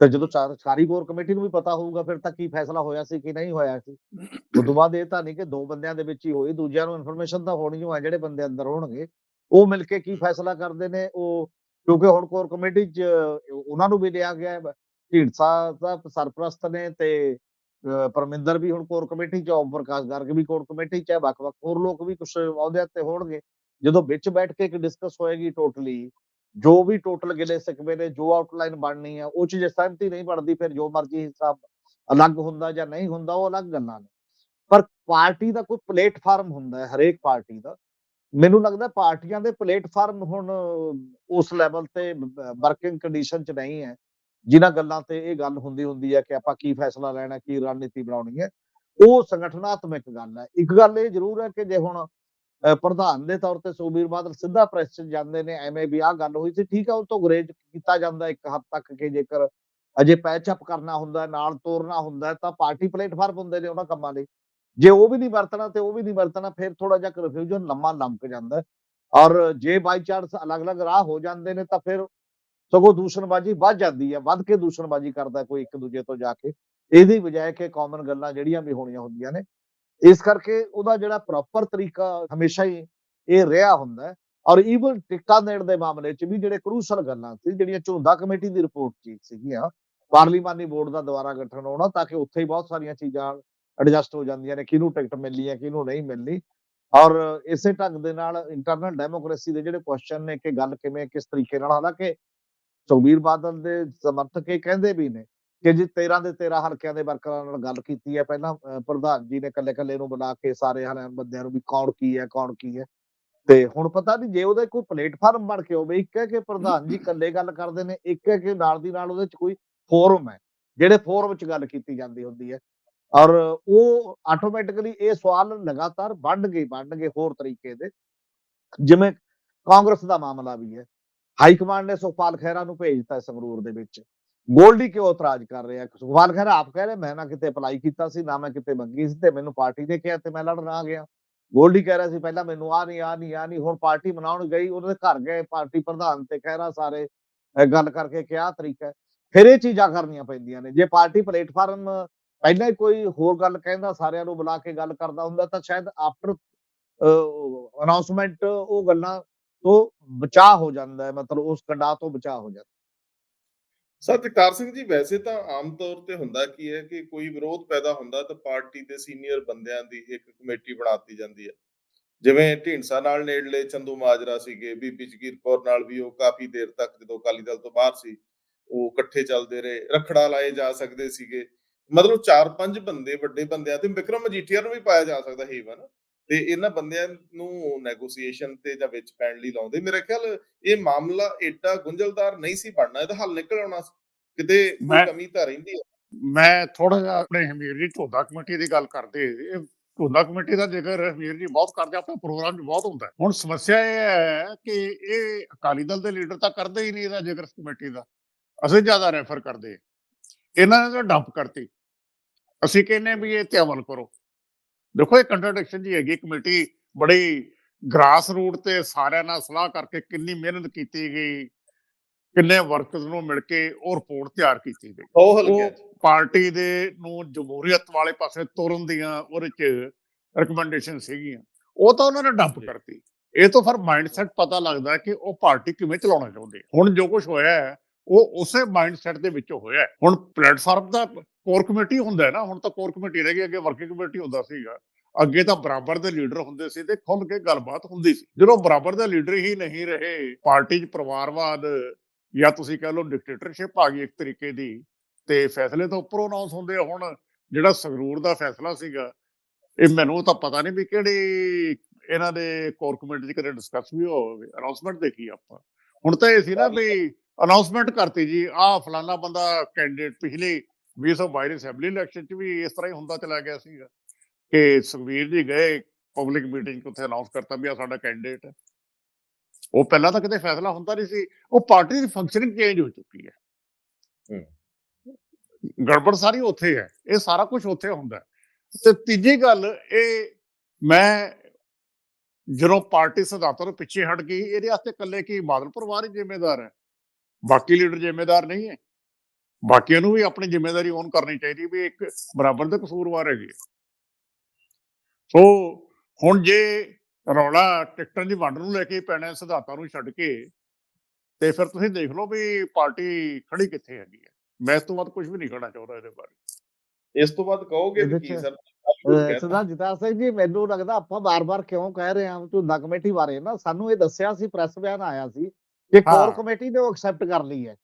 B: ਤੇ ਜਦੋਂ ਸਾਰੀ ਕੋਰ ਕਮੇਟੀ ਨੂੰ ਵੀ ਪਤਾ ਹੋਊਗਾ ਫਿਰ ਤਾਂ ਕੀ ਫੈਸਲਾ ਹੋਇਆ ਸੀ, ਕੀ ਨਹੀਂ ਹੋਇਆ ਸੀ। ਉਸ ਤੋਂ ਬਾਅਦ ਇਹ ਤਾਂ ਨਹੀਂ ਕਿ ਦੋ ਬੰਦਿਆਂ ਦੇ ਵਿੱਚ ਹੀ ਹੋਈ, ਦੂਜਿਆਂ ਨੂੰ ਇਨਫੋਰਮੇਸ਼ਨ ਤਾਂ ਹੋਣੀ ਓ ਜਿਹੜੇ ਬੰਦੇ ਅੰਦਰ ਹੋਣਗੇ। ਉਹ ਮਿਲ ਕੇ ਕੀ ਫੈਸਲਾ ਕਰਦੇ ਨੇ, ਉਹ ਕਿਉਂਕਿ ਹੁਣ ਕੋਰ ਕਮੇਟੀ ਚ ਉਹਨਾਂ ਨੂੰ ਵੀ ਲਿਆ ਗਿਆ ਹੈ ਢੀਂਡਸਾ ਦਾ ਸਰਪ੍ਰਸਤ ਨੇ ਤੇ ਪਰਮਿੰਦਰ ਵੀ ਹੁਣ ਕੋਰ ਕਮੇਟੀ ਚ ਓਮ ਪ੍ਰਕਾਸ਼ ਗਰਗ ਵੀ ਕੋਰ ਕਮੇਟੀ ਚ ਹੈ ਵੱਖ-ਵੱਖ ਹੋਰ ਲੋਕ ਵੀ ਕੁਝ ਅਹੁਦਿਆਂ ਤੇ ਹੋਣਗੇ। ਜਦੋਂ ਵਿੱਚ ਬੈਠ ਕੇ ਇੱਕ ਡਿਸਕਸ ਹੋਏਗੀ ਟੋਟਲੀ ਜੋ ਵੀ ਟੋਟਲ ਗਿਲੇ ਸਿਕਵੇ ਨੇ, ਜੋ ਆਊਟਲਾਈਨ ਬਣਨੀ ਹੈ, ਉਹ ਚ ਸਹਿਮਤੀ ਨਹੀਂ ਬਣਦੀ, ਫਿਰ ਜੋ ਮਰਜ਼ੀ ਹਿਸਾਬ ਅਲੱਗ ਹੁੰਦਾ ਜਾਂ ਨਹੀਂ ਹੁੰਦਾ, ਉਹ ਅਲੱਗ ਗੱਲਾਂ ਨੇ। ਪਰ ਪਾਰਟੀ ਦਾ ਕੋਈ ਪਲੇਟਫਾਰਮ ਹੁੰਦਾ ਹੈ, ਹਰੇਕ ਪਾਰਟੀ ਦਾ, ਮੈਨੂੰ ਲੱਗਦਾ ਪਾਰਟੀਆਂ ਦੇ ਪਲੇਟਫਾਰਮ ਹੁਣ ਉਸ ਲੈਵਲ ਤੇ ਵਰਕਿੰਗ ਕੰਡੀਸ਼ਨ ਚ ਨਹੀਂ ਹੈ, ਜਿਨ੍ਹਾਂ ਗੱਲਾਂ ਤੇ ਇਹ ਗੱਲ ਹੁੰਦੀ ਹੁੰਦੀ ਹੈ ਕਿ ਆਪਾਂ ਕੀ ਫੈਸਲਾ ਲੈਣਾ, ਕੀ ਰਣਨੀਤੀ ਬਣਾਉਣੀ ਹੈ, ਉਹ ਸੰਗਠਨਾਤਮਕ ਗੱਲ ਹੈ। ਇੱਕ ਗੱਲ ਇਹ ਜ਼ਰੂਰ ਹੈ ਕਿ ਜੇ ਹੁਣ ਪ੍ਰਧਾਨ ਦੇ ਤੌਰ ਤੇ ਸੁਖਬੀਰ ਬਾਦਲ ਸਿੱਧਾ ਪ੍ਰੈਸ 'ਚ ਜਾਂਦੇ ਨੇ, ਐਵੇਂ ਵੀ ਆਹ ਗੱਲ ਹੋਈ ਸੀ, ਠੀਕ ਹੈ ਉਹ ਤੋਂ ਗਰੇਜ ਕੀਤਾ ਜਾਂਦਾ ਇੱਕ ਹੱਦ ਤੱਕ ਕਿ ਜੇਕਰ ਅਜੇ ਪੈਚ ਅਪ ਕਰਨਾ ਹੁੰਦਾ, ਨਾਲ ਤੋਰਨਾ ਹੁੰਦਾ, ਤਾਂ ਪਾਰਟੀ ਪਲੇਟਫਾਰਮ ਹੁੰਦੇ ਨੇ ਉਹਨਾਂ ਕੰਮਾਂ ਲਈ। ਜੇ ਉਹ ਵੀ ਨਹੀਂ ਵਰਤਣਾ ਤੇ ਉਹ ਵੀ ਨਹੀਂ ਵਰਤਣਾ, ਫਿਰ ਥੋੜਾ ਜਿਹਾ ਕਨਫਿਊਜ਼ਨ ਲੰਮਾ ਲੰਮਕ ਜਾਂਦਾ ਔਰ ਜੇ ਬਾਈ ਚਾਂਸ ਅਲੱਗ-ਅਲੱਗ ਰਾਹ ਹੋ ਜਾਂਦੇ ਨੇ, ਤਾਂ ਫਿਰ ਸਗੋਂ ਦੂਸ਼ਣਬਾਜ਼ੀ ਵੱਧ ਜਾਂਦੀ ਹੈ, ਵੱਧ ਕੇ ਦੂਸ਼ਣਬਾਜ਼ੀ ਕਰਦਾ ਕੋਈ ਇੱਕ ਦੂਜੇ ਤੋਂ ਜਾ ਕੇ। ਇਹਦੀ ਬਜਾਏ ਕਿ ਕਾਮਨ ਗੱਲਾਂ ਜਿਹੜੀਆਂ ਵੀ ਹੋਣੀਆਂ ਹੁੰਦੀਆਂ ਨੇ ਇਸ ਕਰਕੇ ਉਹਦਾ ਜਿਹੜਾ ਪ੍ਰੋਪਰ ਤਰੀਕਾ ਹਮੇਸ਼ਾ ਹੀ ਇਹ ਰਿਹਾ ਹੁੰਦਾ ਔਰ ਈਵਨ ਟਿਕਟਾਂ ਦੇਣ ਦੇ ਮਾਮਲੇ 'ਚ ਵੀ ਜਿਹੜੇ ਕਰੂਸ਼ਲ ਗੱਲਾਂ ਸੀ, ਜਿਹੜੀਆਂ ਝੁੰਦਾ ਕਮੇਟੀ ਦੀ ਰਿਪੋਰਟ 'ਚ ਸੀਗੀਆਂ, ਪਾਰਲੀਮਾਨੀ ਬੋਰਡ ਦਾ ਦੁਬਾਰਾ ਗਠਨ ਹੋਣਾ ਤਾਂ ਕਿ ਉੱਥੇ ਹੀ ਬਹੁਤ ਸਾਰੀਆਂ ਚੀਜ਼ਾਂ ਐਡਜਸਟ ਹੋ ਜਾਂਦੀਆਂ ਨੇ, ਕਿਹਨੂੰ ਟਿਕਟ ਮਿਲਣੀ ਹੈ, ਕਿਹਨੂੰ ਨਹੀਂ ਮਿਲਣੀ ਔਰ ਇਸੇ ਢੰਗ ਦੇ ਨਾਲ ਇੰਟਰਨਲ ਡੈਮੋਕ੍ਰੇਸੀ ਦੇ ਜਿਹੜੇ ਕੁਐਸਚਨ ਨੇ ਕਿ ਗੱਲ ਕਿਵੇਂ, ਕਿਸ ਤਰੀਕੇ ਨਾਲ, ਹਾਲਾਂਕਿ ਸੁਖਬੀਰ ਬਾਦਲ ਦੇ ਸਮਰਥਕ ਇਹ ਕਹਿੰਦੇ ਵੀ ਨੇ ਕਿ ਜੀ 13 ਦੇ 13 ਹਲਕਿਆਂ ਦੇ ਵਰਕਰਾਂ ਨਾਲ ਗੱਲ ਕੀਤੀ ਹੈ ਪਹਿਲਾਂ ਪ੍ਰਧਾਨ ਜੀ ਨੇ ਕੱਲੇ ਕੱਲੇ ਨੂੰ ਬੁਲਾ ਕੇ ਸਾਰੇ ਹਰਿਆਣਾ ਬੰਦਿਆਂ ਨੂੰ ਵੀ ਕੌਣ ਕੀ ਹੈ ਕੌਣ ਕੀ ਹੈ। ਤੇ ਹੁਣ ਪਤਾ ਨਹੀਂ ਜੇ ਉਹਦਾ ਕੋਈ ਪਲੇਟਫਾਰਮ ਬਣ ਕੇ ਹੋਵੇ ਇੱਕ ਹੈ ਕਿ ਪ੍ਰਧਾਨ ਜੀ ਇਕੱਲੇ ਗੱਲ ਕਰਦੇ ਨੇ ਇੱਕ ਹੈ ਕਿ ਨਾਲ ਦੀ ਨਾਲ ਉਹਦੇ ਚ ਕੋਈ ਫੋਰਮ ਹੈ ਜਿਹੜੇ ਫੋਰਮ ਚ ਗੱਲ ਕੀਤੀ ਜਾਂਦੀ ਹੁੰਦੀ ਹੈ। ਔਰ ਉਹ ਆਟੋਮੈਟਿਕਲੀ ਇਹ ਸਵਾਲ ਲਗਾਤਾਰ ਵੱਢਣਗੇ ਵੱਢਣਗੇ ਹੋਰ ਤਰੀਕੇ ਦੇ। ਜਿਵੇਂ ਕਾਂਗਰਸ ਦਾ ਮਾਮਲਾ ਵੀ ਹੈ। ਹਾਈ ਕਮਾਂਡ ਨੇ ਸੁਖਪਾਲ ਖਹਿਰਾ ਨੂੰ ਭੇਜਤਾ ਸੰਗਰੂਰ ਦੇ ਵਿੱਚ। ਗੋਲਡੀ ਕਿਉਂ ਇਤਰਾਜ਼ ਕਰ ਰਿਹਾ? ਸੁਖਪਾਲ ਖਹਿਰਾ, ਆਪ ਕਹਿ ਰਹੇ, ਮੈਂ ਨਾ ਕਿਤੇ ਅਪਲਾਈ ਕੀਤਾ ਸੀ, ਨਾ ਮੈਂ ਕਿਤੇ ਮੰਗੀ ਸੀ ਤੇ ਮੈਨੂੰ ਪਾਰਟੀ ਨੇ ਕਿਹਾ ਤੇ ਮੈਂ ਲੜਨ ਆ ਗਿਆ। ਗੋਲਡੀ ਕਹਿ ਰਿਹਾ ਸੀ ਪਹਿਲਾਂ ਮੈਨੂੰ ਆ ਨਹੀਂ ਆ ਨਹੀਂ ਆ ਨਹੀਂ, ਹੁਣ ਪਾਰਟੀ ਮਨਾਉਣ ਗਈ ਉਹਨਾਂ ਦੇ ਘਰ ਗਏ ਪਾਰਟੀ ਪ੍ਰਧਾਨ ਤੇ ਖਹਿਰਾ ਸਾਰੇ ਗੱਲ ਕਰਕੇ ਕਿਹਾ ਤਰੀਕਾ ਫਿਰ ਇਹ ਚੀਜ਼ਾਂ ਕਰਨੀਆਂ ਪੈਂਦੀਆਂ ਨੇ। ਜੇ ਪਾਰਟੀ ਪਲੇਟਫਾਰਮ ਪਹਿਲਾਂ ਹੀ ਕੋਈ ਹੋਰ ਗੱਲ ਕਹਿੰਦਾ, ਸਾਰਿਆਂ ਨੂੰ ਬੁਲਾ ਕੇ ਗੱਲ ਕਰਦਾ ਹੁੰਦਾ, ਤਾਂ ਸ਼ਾਇਦ ਆਫਟਰ ਅਨਾਉਂਸਮੈਂਟ ਉਹ ਗੱਲਾਂ ਤੋਂ ਬਚਾਅ ਹੋ ਜਾਂਦਾ ਹੈ, ਮਤਲਬ ਉਸ ਕੰਡਾ ਤੋਂ ਬਚਾਅ ਹੋ ਜਾਂਦਾ
A: ਸਰ, ਜਗਤਾਰ ਸਿੰਘ ਜੀ, ਵੈਸੇ ਤਾਂ ਆਮ ਤੌਰ ਤੇ ਹੁੰਦਾ ਕੀ ਹੈ ਕਿ ਕੋਈ ਵਿਰੋਧ ਪੈਦਾ ਹੁੰਦਾ ਤਾਂ ਪਾਰਟੀ ਦੇ ਸੀਨੀਅਰ ਬੰਦਿਆਂ ਦੀ ਇੱਕ ਕਮੇਟੀ ਬਣਾਤੀ ਜਾਂਦੀ ਹੈ। ਜਿਵੇਂ ਢੀਂਡਸਾ ਨਾਲ ਨੇੜਲੇ ਚੰਦੂ ਮਾਜਰਾ ਸੀਗੇ, ਬੀਬੀ ਜਗੀਰ ਕੌਰ ਨਾਲ ਵੀ ਉਹ ਕਾਫੀ ਦੇਰ ਤੱਕ ਜਦੋਂ ਅਕਾਲੀ ਦਲ ਤੋਂ ਬਾਹਰ ਸੀ, ਉਹ ਇਕੱਠੇ ਚੱਲਦੇ ਰਹੇ, ਰਖੜਾ ਲਾਏ ਜਾ ਸਕਦੇ ਸੀਗੇ। ਮਤਲਬ ਚਾਰ ਪੰਜ ਬੰਦੇ, ਵੱਡੇ ਬੰਦਿਆਂ ਤੇ ਵਿਕਰਮ ਮਜੀਠੀਆ ਨੂੰ ਵੀ ਪਾਇਆ ਜਾ ਸਕਦਾ ਹੀਵਨ। ਤੇ ਇਹਨਾਂ ਬੰਦਿਆਂ ਨੂੰ ਨੈਗੋਸੀਏਸ਼ਨ ਤੇ ਜਾਂ ਵਿੱਚ ਪੈਣ ਲਈ ਲਾਉਂਦੇ। ਮੇਰਾ ਖਿਆਲ ਇਹ ਮਾਮਲਾ ਏਡਾ ਗੁੰਝਲਦਾਰ ਨਹੀਂ ਸੀ ਬਣਨਾ ਇਹਦਾ ਹੱਲ ਨਿਕਲ ਆਉਣਾ ਕਿਤੇ ਕੋਈ ਕਮੀ ਤਾਂ ਰਹਿੰਦੀ ਹੈ
C: ਮੈਂ ਥੋੜਾ ਜਿਹਾ ਆਪਣੇ ਹਮੀਰ ਜੀ ਝੋਦਾ ਕਮੇਟੀ ਦੀ ਗੱਲ ਕਰਦੇ ਇਹ ਝੋਦਾ ਕਮੇਟੀ ਦਾ ਜ਼ਿਕਰ ਹਮੀਰ ਜੀ ਬਹੁਤ ਕਰਦੇ ਆਪਣੇ ਪ੍ਰੋਗਰਾਮ 'ਚ ਬਹੁਤ ਹੁੰਦਾ। ਹੁਣ ਸਮੱਸਿਆ ਇਹ ਹੈ ਕਿ ਇਹ ਅਕਾਲੀ ਦਲ ਦੇ ਲੀਡਰ ਤਾਂ ਕਰਦੇ ਹੀ ਨਹੀਂ ਇਹਦਾ ਜ਼ਿਕਰ ਕਮੇਟੀ ਦਾ। ਅਸੀਂ ਜ਼ਿਆਦਾ ਰੈਫਰ ਕਰਦੇ। ਇਹਨਾਂ ਨੇ ਤਾਂ ਡੰਪ ਕਰਤੀ। ਅਸੀਂ ਕਹਿੰਨੇ ਵੀ ਇਹ ਤੇ ਅਮਲ ਕਰੋ। ਦੇਖੋ ਇਹ ਕੰਟਰਡਿਕਸ਼ਨ ਜੀ ਹੈਗੀ ਕਮੇਟੀ ਬੜੀ ਗ੍ਰਾਸ ਰੂਟ ਤੇ ਸਾਰਿਆਂ ਨਾਲ ਸਲਾਹ ਕਰਕੇ ਕਿੰਨੀ ਮਿਹਨਤ ਕੀਤੀ ਗਈ ਕਿੰਨੇ ਵਰਕਰਸ ਨੂੰ ਮਿਲ ਕੇ ਉਹ ਰਿਪੋਰਟ ਤਿਆਰ ਕੀਤੀ ਗਈ
A: ਉਹ
C: ਪਾਰਟੀ ਦੇ ਨੂੰ ਜਮਹੂਰੀਅਤ ਵਾਲੇ ਪਾਸੇ ਤੋਰਨ ਦੀਆਂ ਉਹਦੇ ਚ ਰეკਮੈਂਡੇਸ਼ਨ ਸੀਗੀਆਂ ਉਹ ਤਾਂ ਉਹਨਾਂ ਨੇ ਡੰਪ। ਕਰਤੀ ਇਹ ਤੋਂ ਫਿਰ ਮਾਈਂਡਸੈਟ ਪਤਾ ਲੱਗਦਾ ਕਿ ਉਹ ਪਾਰਟੀ ਕਿਵੇਂ ਚਲਾਉਣਾ ਚਾਹੁੰਦੇ। ਹੁਣ ਜੋ ਕੁਝ ਹੋਇਆ ਹੈ ਉਹ ਉਸੇ ਮਾਈਂਡਸੈਟ ਦੇ ਵਿੱਚ ਹੋਇਆ। ਹੁਣ ਪਲੇਟਫਾਰਮ ਦਾ ਕੋਰ ਕਮੇਟੀ ਹੁੰਦਾ ਹੈ ਨਾ ਹੁਣ ਤਾਂ ਕੋਰ ਕਮੇਟੀ ਰਹਿ ਗਈ ਅੱਗੇ ਵਰਕਿੰਗ ਕਮੇਟੀ ਹੁੰਦਾ ਸੀਗਾ। ਅੱਗੇ ਤਾਂ ਬਰਾਬਰ ਦੇ ਲੀਡਰ ਹੁੰਦੇ ਸੀ ਤੇ ਖੁੱਲ ਕੇ ਗੱਲਬਾਤ ਹੁੰਦੀ ਸੀ। ਜਦੋਂ ਬਰਾਬਰ ਦੇ ਲੀਡਰ ਹੀ ਨਹੀਂ ਰਹੇ ਪਾਰਟੀ 'ਚ ਪਰਿਵਾਰਵਾਦ ਜਾਂ ਤੁਸੀਂ ਕਹਿ ਲਓ ਡਿਕਟੇਟਰਸ਼ਿਪ ਆ ਗਈ ਇੱਕ ਤਰੀਕੇ ਦੀ ਤੇ ਫੈਸਲੇ ਤਾਂ ਉੱਪਰੋਂ ਅਨਾਉਂਸ ਹੁੰਦੇ ਹੁਣ ਜਿਹੜਾ ਸੰਗਰੂਰ ਦਾ ਫੈਸਲਾ ਸੀਗਾ ਇਹ ਮੈਨੂੰ ਤਾਂ ਪਤਾ ਨਹੀਂ ਵੀ ਕਿਹੜੀ ਇਹਨਾਂ ਦੇ ਕੋਰ ਕਮੇਟੀ 'ਚ ਕਦੇ ਡਿਸਕਸ ਵੀ ਹੋਵੇ ਅਨਾਉਂਸਮੈਂਟ ਦੇਖੀ ਆਪਾਂ। ਹੁਣ ਤਾਂ ਇਹ ਸੀ ਨਾ ਵੀ ਅਨਾਉਂਸਮੈਂਟ ਕਰਤੀ ਜੀ। ਆਹ ਫਲਾਨਾ ਬੰਦਾ ਕੈਂਡੀਡੇਟ ਪਿਛਲੀ 2022 ਅਸੈਂਬਲੀ ਇਲੈਕਸ਼ਨ 'ਚ ਵੀ ਇਸ ਤਰ੍ਹਾਂ ਹੀ ਹੁੰਦਾ ਚਲਾ ਗਿਆ ਸੀਗਾ ਕਿ ਸੁਖਬੀਰ ਜੀ ਗਏ ਪਬਲਿਕ ਮੀਟਿੰਗ 'ਚ ਉੱਥੇ ਅਨਾਉਂਸ ਕਰਤਾ ਵੀ ਆ ਸਾਡਾ ਕੈਂਡੀਡੇਟ ਹੈ। ਉਹ ਪਹਿਲਾਂ ਤਾਂ ਕਿਤੇ ਫੈਸਲਾ ਹੁੰਦਾ ਨਹੀਂ ਸੀ। ਉਹ ਪਾਰਟੀ ਦੀ ਫੰਕਸ਼ਨਿੰਗ ਚੇਂਜ ਹੋ ਚੁੱਕੀ ਹੈ। ਗੜਬੜ ਸਾਰੀ ਉੱਥੇ ਹੈ। ਇਹ ਸਾਰਾ ਕੁਝ ਉੱਥੇ ਹੁੰਦਾ। ਤੇ ਤੀਜੀ ਗੱਲ ਇਹ ਮੈਂ ਜਦੋਂ ਪਾਰਟੀ ਸਿਧਾਂਤਾਂ ਤੋਂ ਪਿੱਛੇ ਹਟ ਗਈ ਇਹਦੇ ਵਾਸਤੇ ਇਕੱਲੇ ਕੀ ਬਾਦਲ ਪਰਿਵਾਰ ਹੀ ਜ਼ਿੰਮੇਦਾਰ ਹੈ। ਬਾਕੀ ਲੀਡਰ ਜ਼ਿੰਮੇਦਾਰ ਨਹੀਂ ਹੈ। ਬਾਕੀਆਂ ਨੂੰ ਵੀ ਆਪਣੀ ਜ਼ਿੰਮੇਵਾਰੀ ਓਨ ਕਰਨੀ ਚਾਹੀਦੀ ਵੀ ਇੱਕ ਬਰਾਬਰ ਦੇ ਕਸੂਰਵਾਰ ਹੈਗੇ ਸੋ ਹੁਣ ਜੇ ਰੌਲਾ ਟਿਕਟਾਂ ਦੀ ਵੰਡ ਨੂੰ ਲੈ ਕੇ ਪੈਣਾ ਸਿਧਾਂਤਾਂ ਨੂੰ ਛੱਡ ਕੇ ਤੇ ਫਿਰ ਤੁਸੀਂ ਦੇਖ ਲਓ ਵੀ ਪਾਰਟੀ ਖੜੀ ਕਿੱਥੇ ਹੈਗੀ ਹੈ। ਮੈਂ ਇਸ ਤੋਂ ਬਾਅਦ ਕੁਝ ਵੀ ਨਹੀਂ ਕਹਿਣਾ ਚਾਹੁੰਦਾ ਇਹਦੇ ਬਾਰੇ।
A: ਇਸ ਤੋਂ ਬਾਅਦ ਕਹੋਗੇ ਕੀ ਸਰ?
B: ਸਰਦਾਰ ਜੀਤਾ ਸਿੰਘ ਜੀ ਮੈਨੂੰ ਲੱਗਦਾ ਆਪਾਂ ਬਾਰ-ਬਾਰ ਕਿਉਂ ਕਹਿ ਰਹੇ ਹਾਂ ਝੁੰਦਾ ਕਮੇਟੀ ਬਾਰੇ ਨਾ ਸਾਨੂੰ ਇਹ ਦੱਸਿਆ ਸੀ ਪ੍ਰੈਸ ਬਿਆਨ ਆਇਆ ਸੀ ਕਿ ਕੋਰ। ਕਮੇਟੀ ਨੇ ਉਹ ਐਕਸੈਪਟ ਕਰ ਲਈ ਹੈ।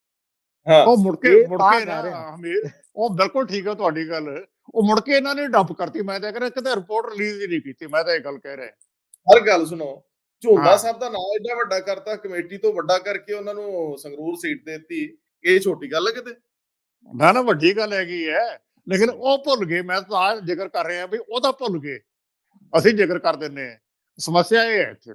A: ਹਾਂ।
C: ਉਹ ਮੁੜ ਕੇ
B: ਇਹ
C: ਮੁੜ ਕੇ। ਹਮੀਰ ਉਹ ਬਿਲਕੁਲ ਠੀਕ ਹੈ ਤੁਹਾਡੀ ਗੱਲ। ਉਹ ਮੁੜ ਕੇ ਇਹਨਾਂ ਨੇ ਡੰਪ ਕਰਤੀ। ਮੈਂ ਤਾਂ ਕਹਿੰਦਾ ਕਿਤੇ ਰਿਪੋਰਟ ਰਿਲੀਜ਼ ਹੀ ਨਹੀਂ ਕੀਤੀ। ਮੈਂ ਤਾਂ ਇਹ ਗੱਲ ਕਹਿ ਰਿਹਾ।
A: ਹਰ ਗੱਲ ਸੁਣੋ। ਝੋਨਾ
C: ਹਾਂ।
A: ਸਾਹਿਬ ਦਾ ਨਾਮ ਐਡਾ ਵੱਡਾ ਕਰਤਾ ਕਮੇਟੀ ਤੋਂ ਵੱਡਾ ਕਰਕੇ ਉਹਨਾਂ ਨੂੰ ਸੰਗਰੂਰ ਸੀਟ ਦੇ ਦਿੱਤੀ। ਇਹ ਛੋਟੀ ਗੱਲ ਹੈ ਕਿਤੇ?
C: ਨਾ ਨਾ ਵੱਡੀ ਗੱਲ ਹੈਗੀ ਹੈ। ਲੇਕਿਨ ਉਹ ਭੁੱਲ ਗਏ। ਮੈਂ ਤਾਂ ਜ਼ਿਕਰ ਕਰ ਰਿਹਾ ਵੀ ਉਹ ਤਾਂ ਭੁੱਲ ਗਏ। ਅਸੀਂ ਜ਼ਿਕਰ ਕਰ ਦਿੰਨੇ ਆ ਸਮੱਸਿਆ ਇਹ ਹੈ ਇੱਥੇ।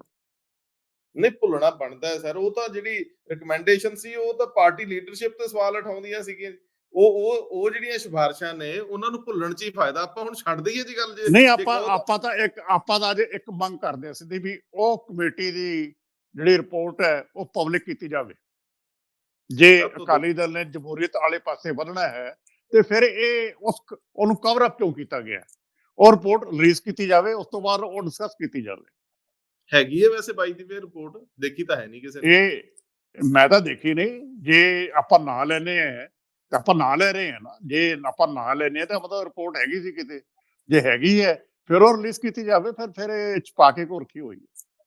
A: ਨਹੀਂ ਭੁੱਲਣਾ ਬਣਦਾ ਹੈ ਸਰ ਉਹ ਤਾਂ ਜਿਹੜੀ ਰეკਮੈਂਡੇਸ਼ਨ ਸੀ ਉਹ ਤਾਂ ਪਾਰਟੀ ਲੀਡਰਸ਼ਿਪ ਤੇ ਸਵਾਲ ਉਠਾਉਂਦੀਆਂ ਸੀਗੀਆਂ। ਉਹ ਉਹ ਉਹ ਜਿਹੜੀਆਂ ਸਿਫਾਰਿਸ਼ਾਂ ਨੇ ਉਹਨਾਂ ਨੂੰ ਭੁੱਲਣ 'ਚ ਹੀ ਫਾਇਦਾ। ਆਪਾਂ ਹੁਣ ਛੱਡ ਦਈਏ ਜੀ ਗੱਲ ਜੇ।
C: ਨਹੀਂ ਆਪਾਂ ਆਪਾਂ ਤਾਂ ਇੱਕ ਆਪਾਂ ਤਾਂ ਅਜੇ ਇੱਕ ਮੰਗ ਕਰਦੇ ਹਾਂ ਸਿੱਧੀ ਵੀ ਉਹ ਕਮੇਟੀ ਦੀ ਜਿਹੜੀ ਰਿਪੋਰਟ ਹੈ ਉਹ ਪਬਲਿਕ ਕੀਤੀ ਜਾਵੇ। ਜੇ ਅਕਾਲੀ ਦਲ ਨੇ ਜਮਹੂਰੀਅਤ ਵਾਲੇ ਪਾਸੇ ਵਧਣਾ ਹੈ ਤੇ ਫਿਰ ਇਹ ਉਸ ਉਹਨੂੰ ਕਵਰ ਅਪ ਕਿਉਂ ਕੀਤਾ ਗਿਆ ਉਹ ਰਿਪੋਰਟ ਰਿਲੀਜ਼ ਕੀਤੀ ਜਾਵੇ ਉਸ ਤੋਂ ਬਾਅਦ ਉਹ ਡਿਸਕਸ ਕੀਤੀ ਜਾਵੇ।
A: ਹੈਗੀ ਹੈ ਵੈਸੇ ਬਾਈ ਦੀ ਵੇ ਰਿਪੋਰਟ ਦੇਖੀ ਤਾਂ ਹੈ ਨਹੀਂ ਕਿਸੇ ਨੇ।
C: ਇਹ ਮੈਂ ਤਾਂ ਦੇਖੀ ਨਹੀਂ ਜੇ ਆਪਾਂ ਨਾਂ ਲੈਨੇ ਆ, ਤਾਂ ਆਪਾਂ ਨਾਂ ਲੈ ਰਹੇ ਹਾਂ ਨਾ, ਜੇ ਆਪਾਂ ਨਾਂ ਲੈਨੇ ਆ ਤਾਂ ਮਤਲਬ ਰਿਪੋਰਟ ਹੈਗੀ ਸੀ ਕਿਤੇ। ਜੇ ਹੈਗੀ ਹੈ, ਫਿਰ ਉਹ ਰਿਲੀਜ਼ ਕੀਤੀ ਜਾਵੇ, ਫਿਰ ਫਿਰ ਇਹ ਛਪਾ ਕੇ ਕੋ ਰੱਖੀ ਹੋਈ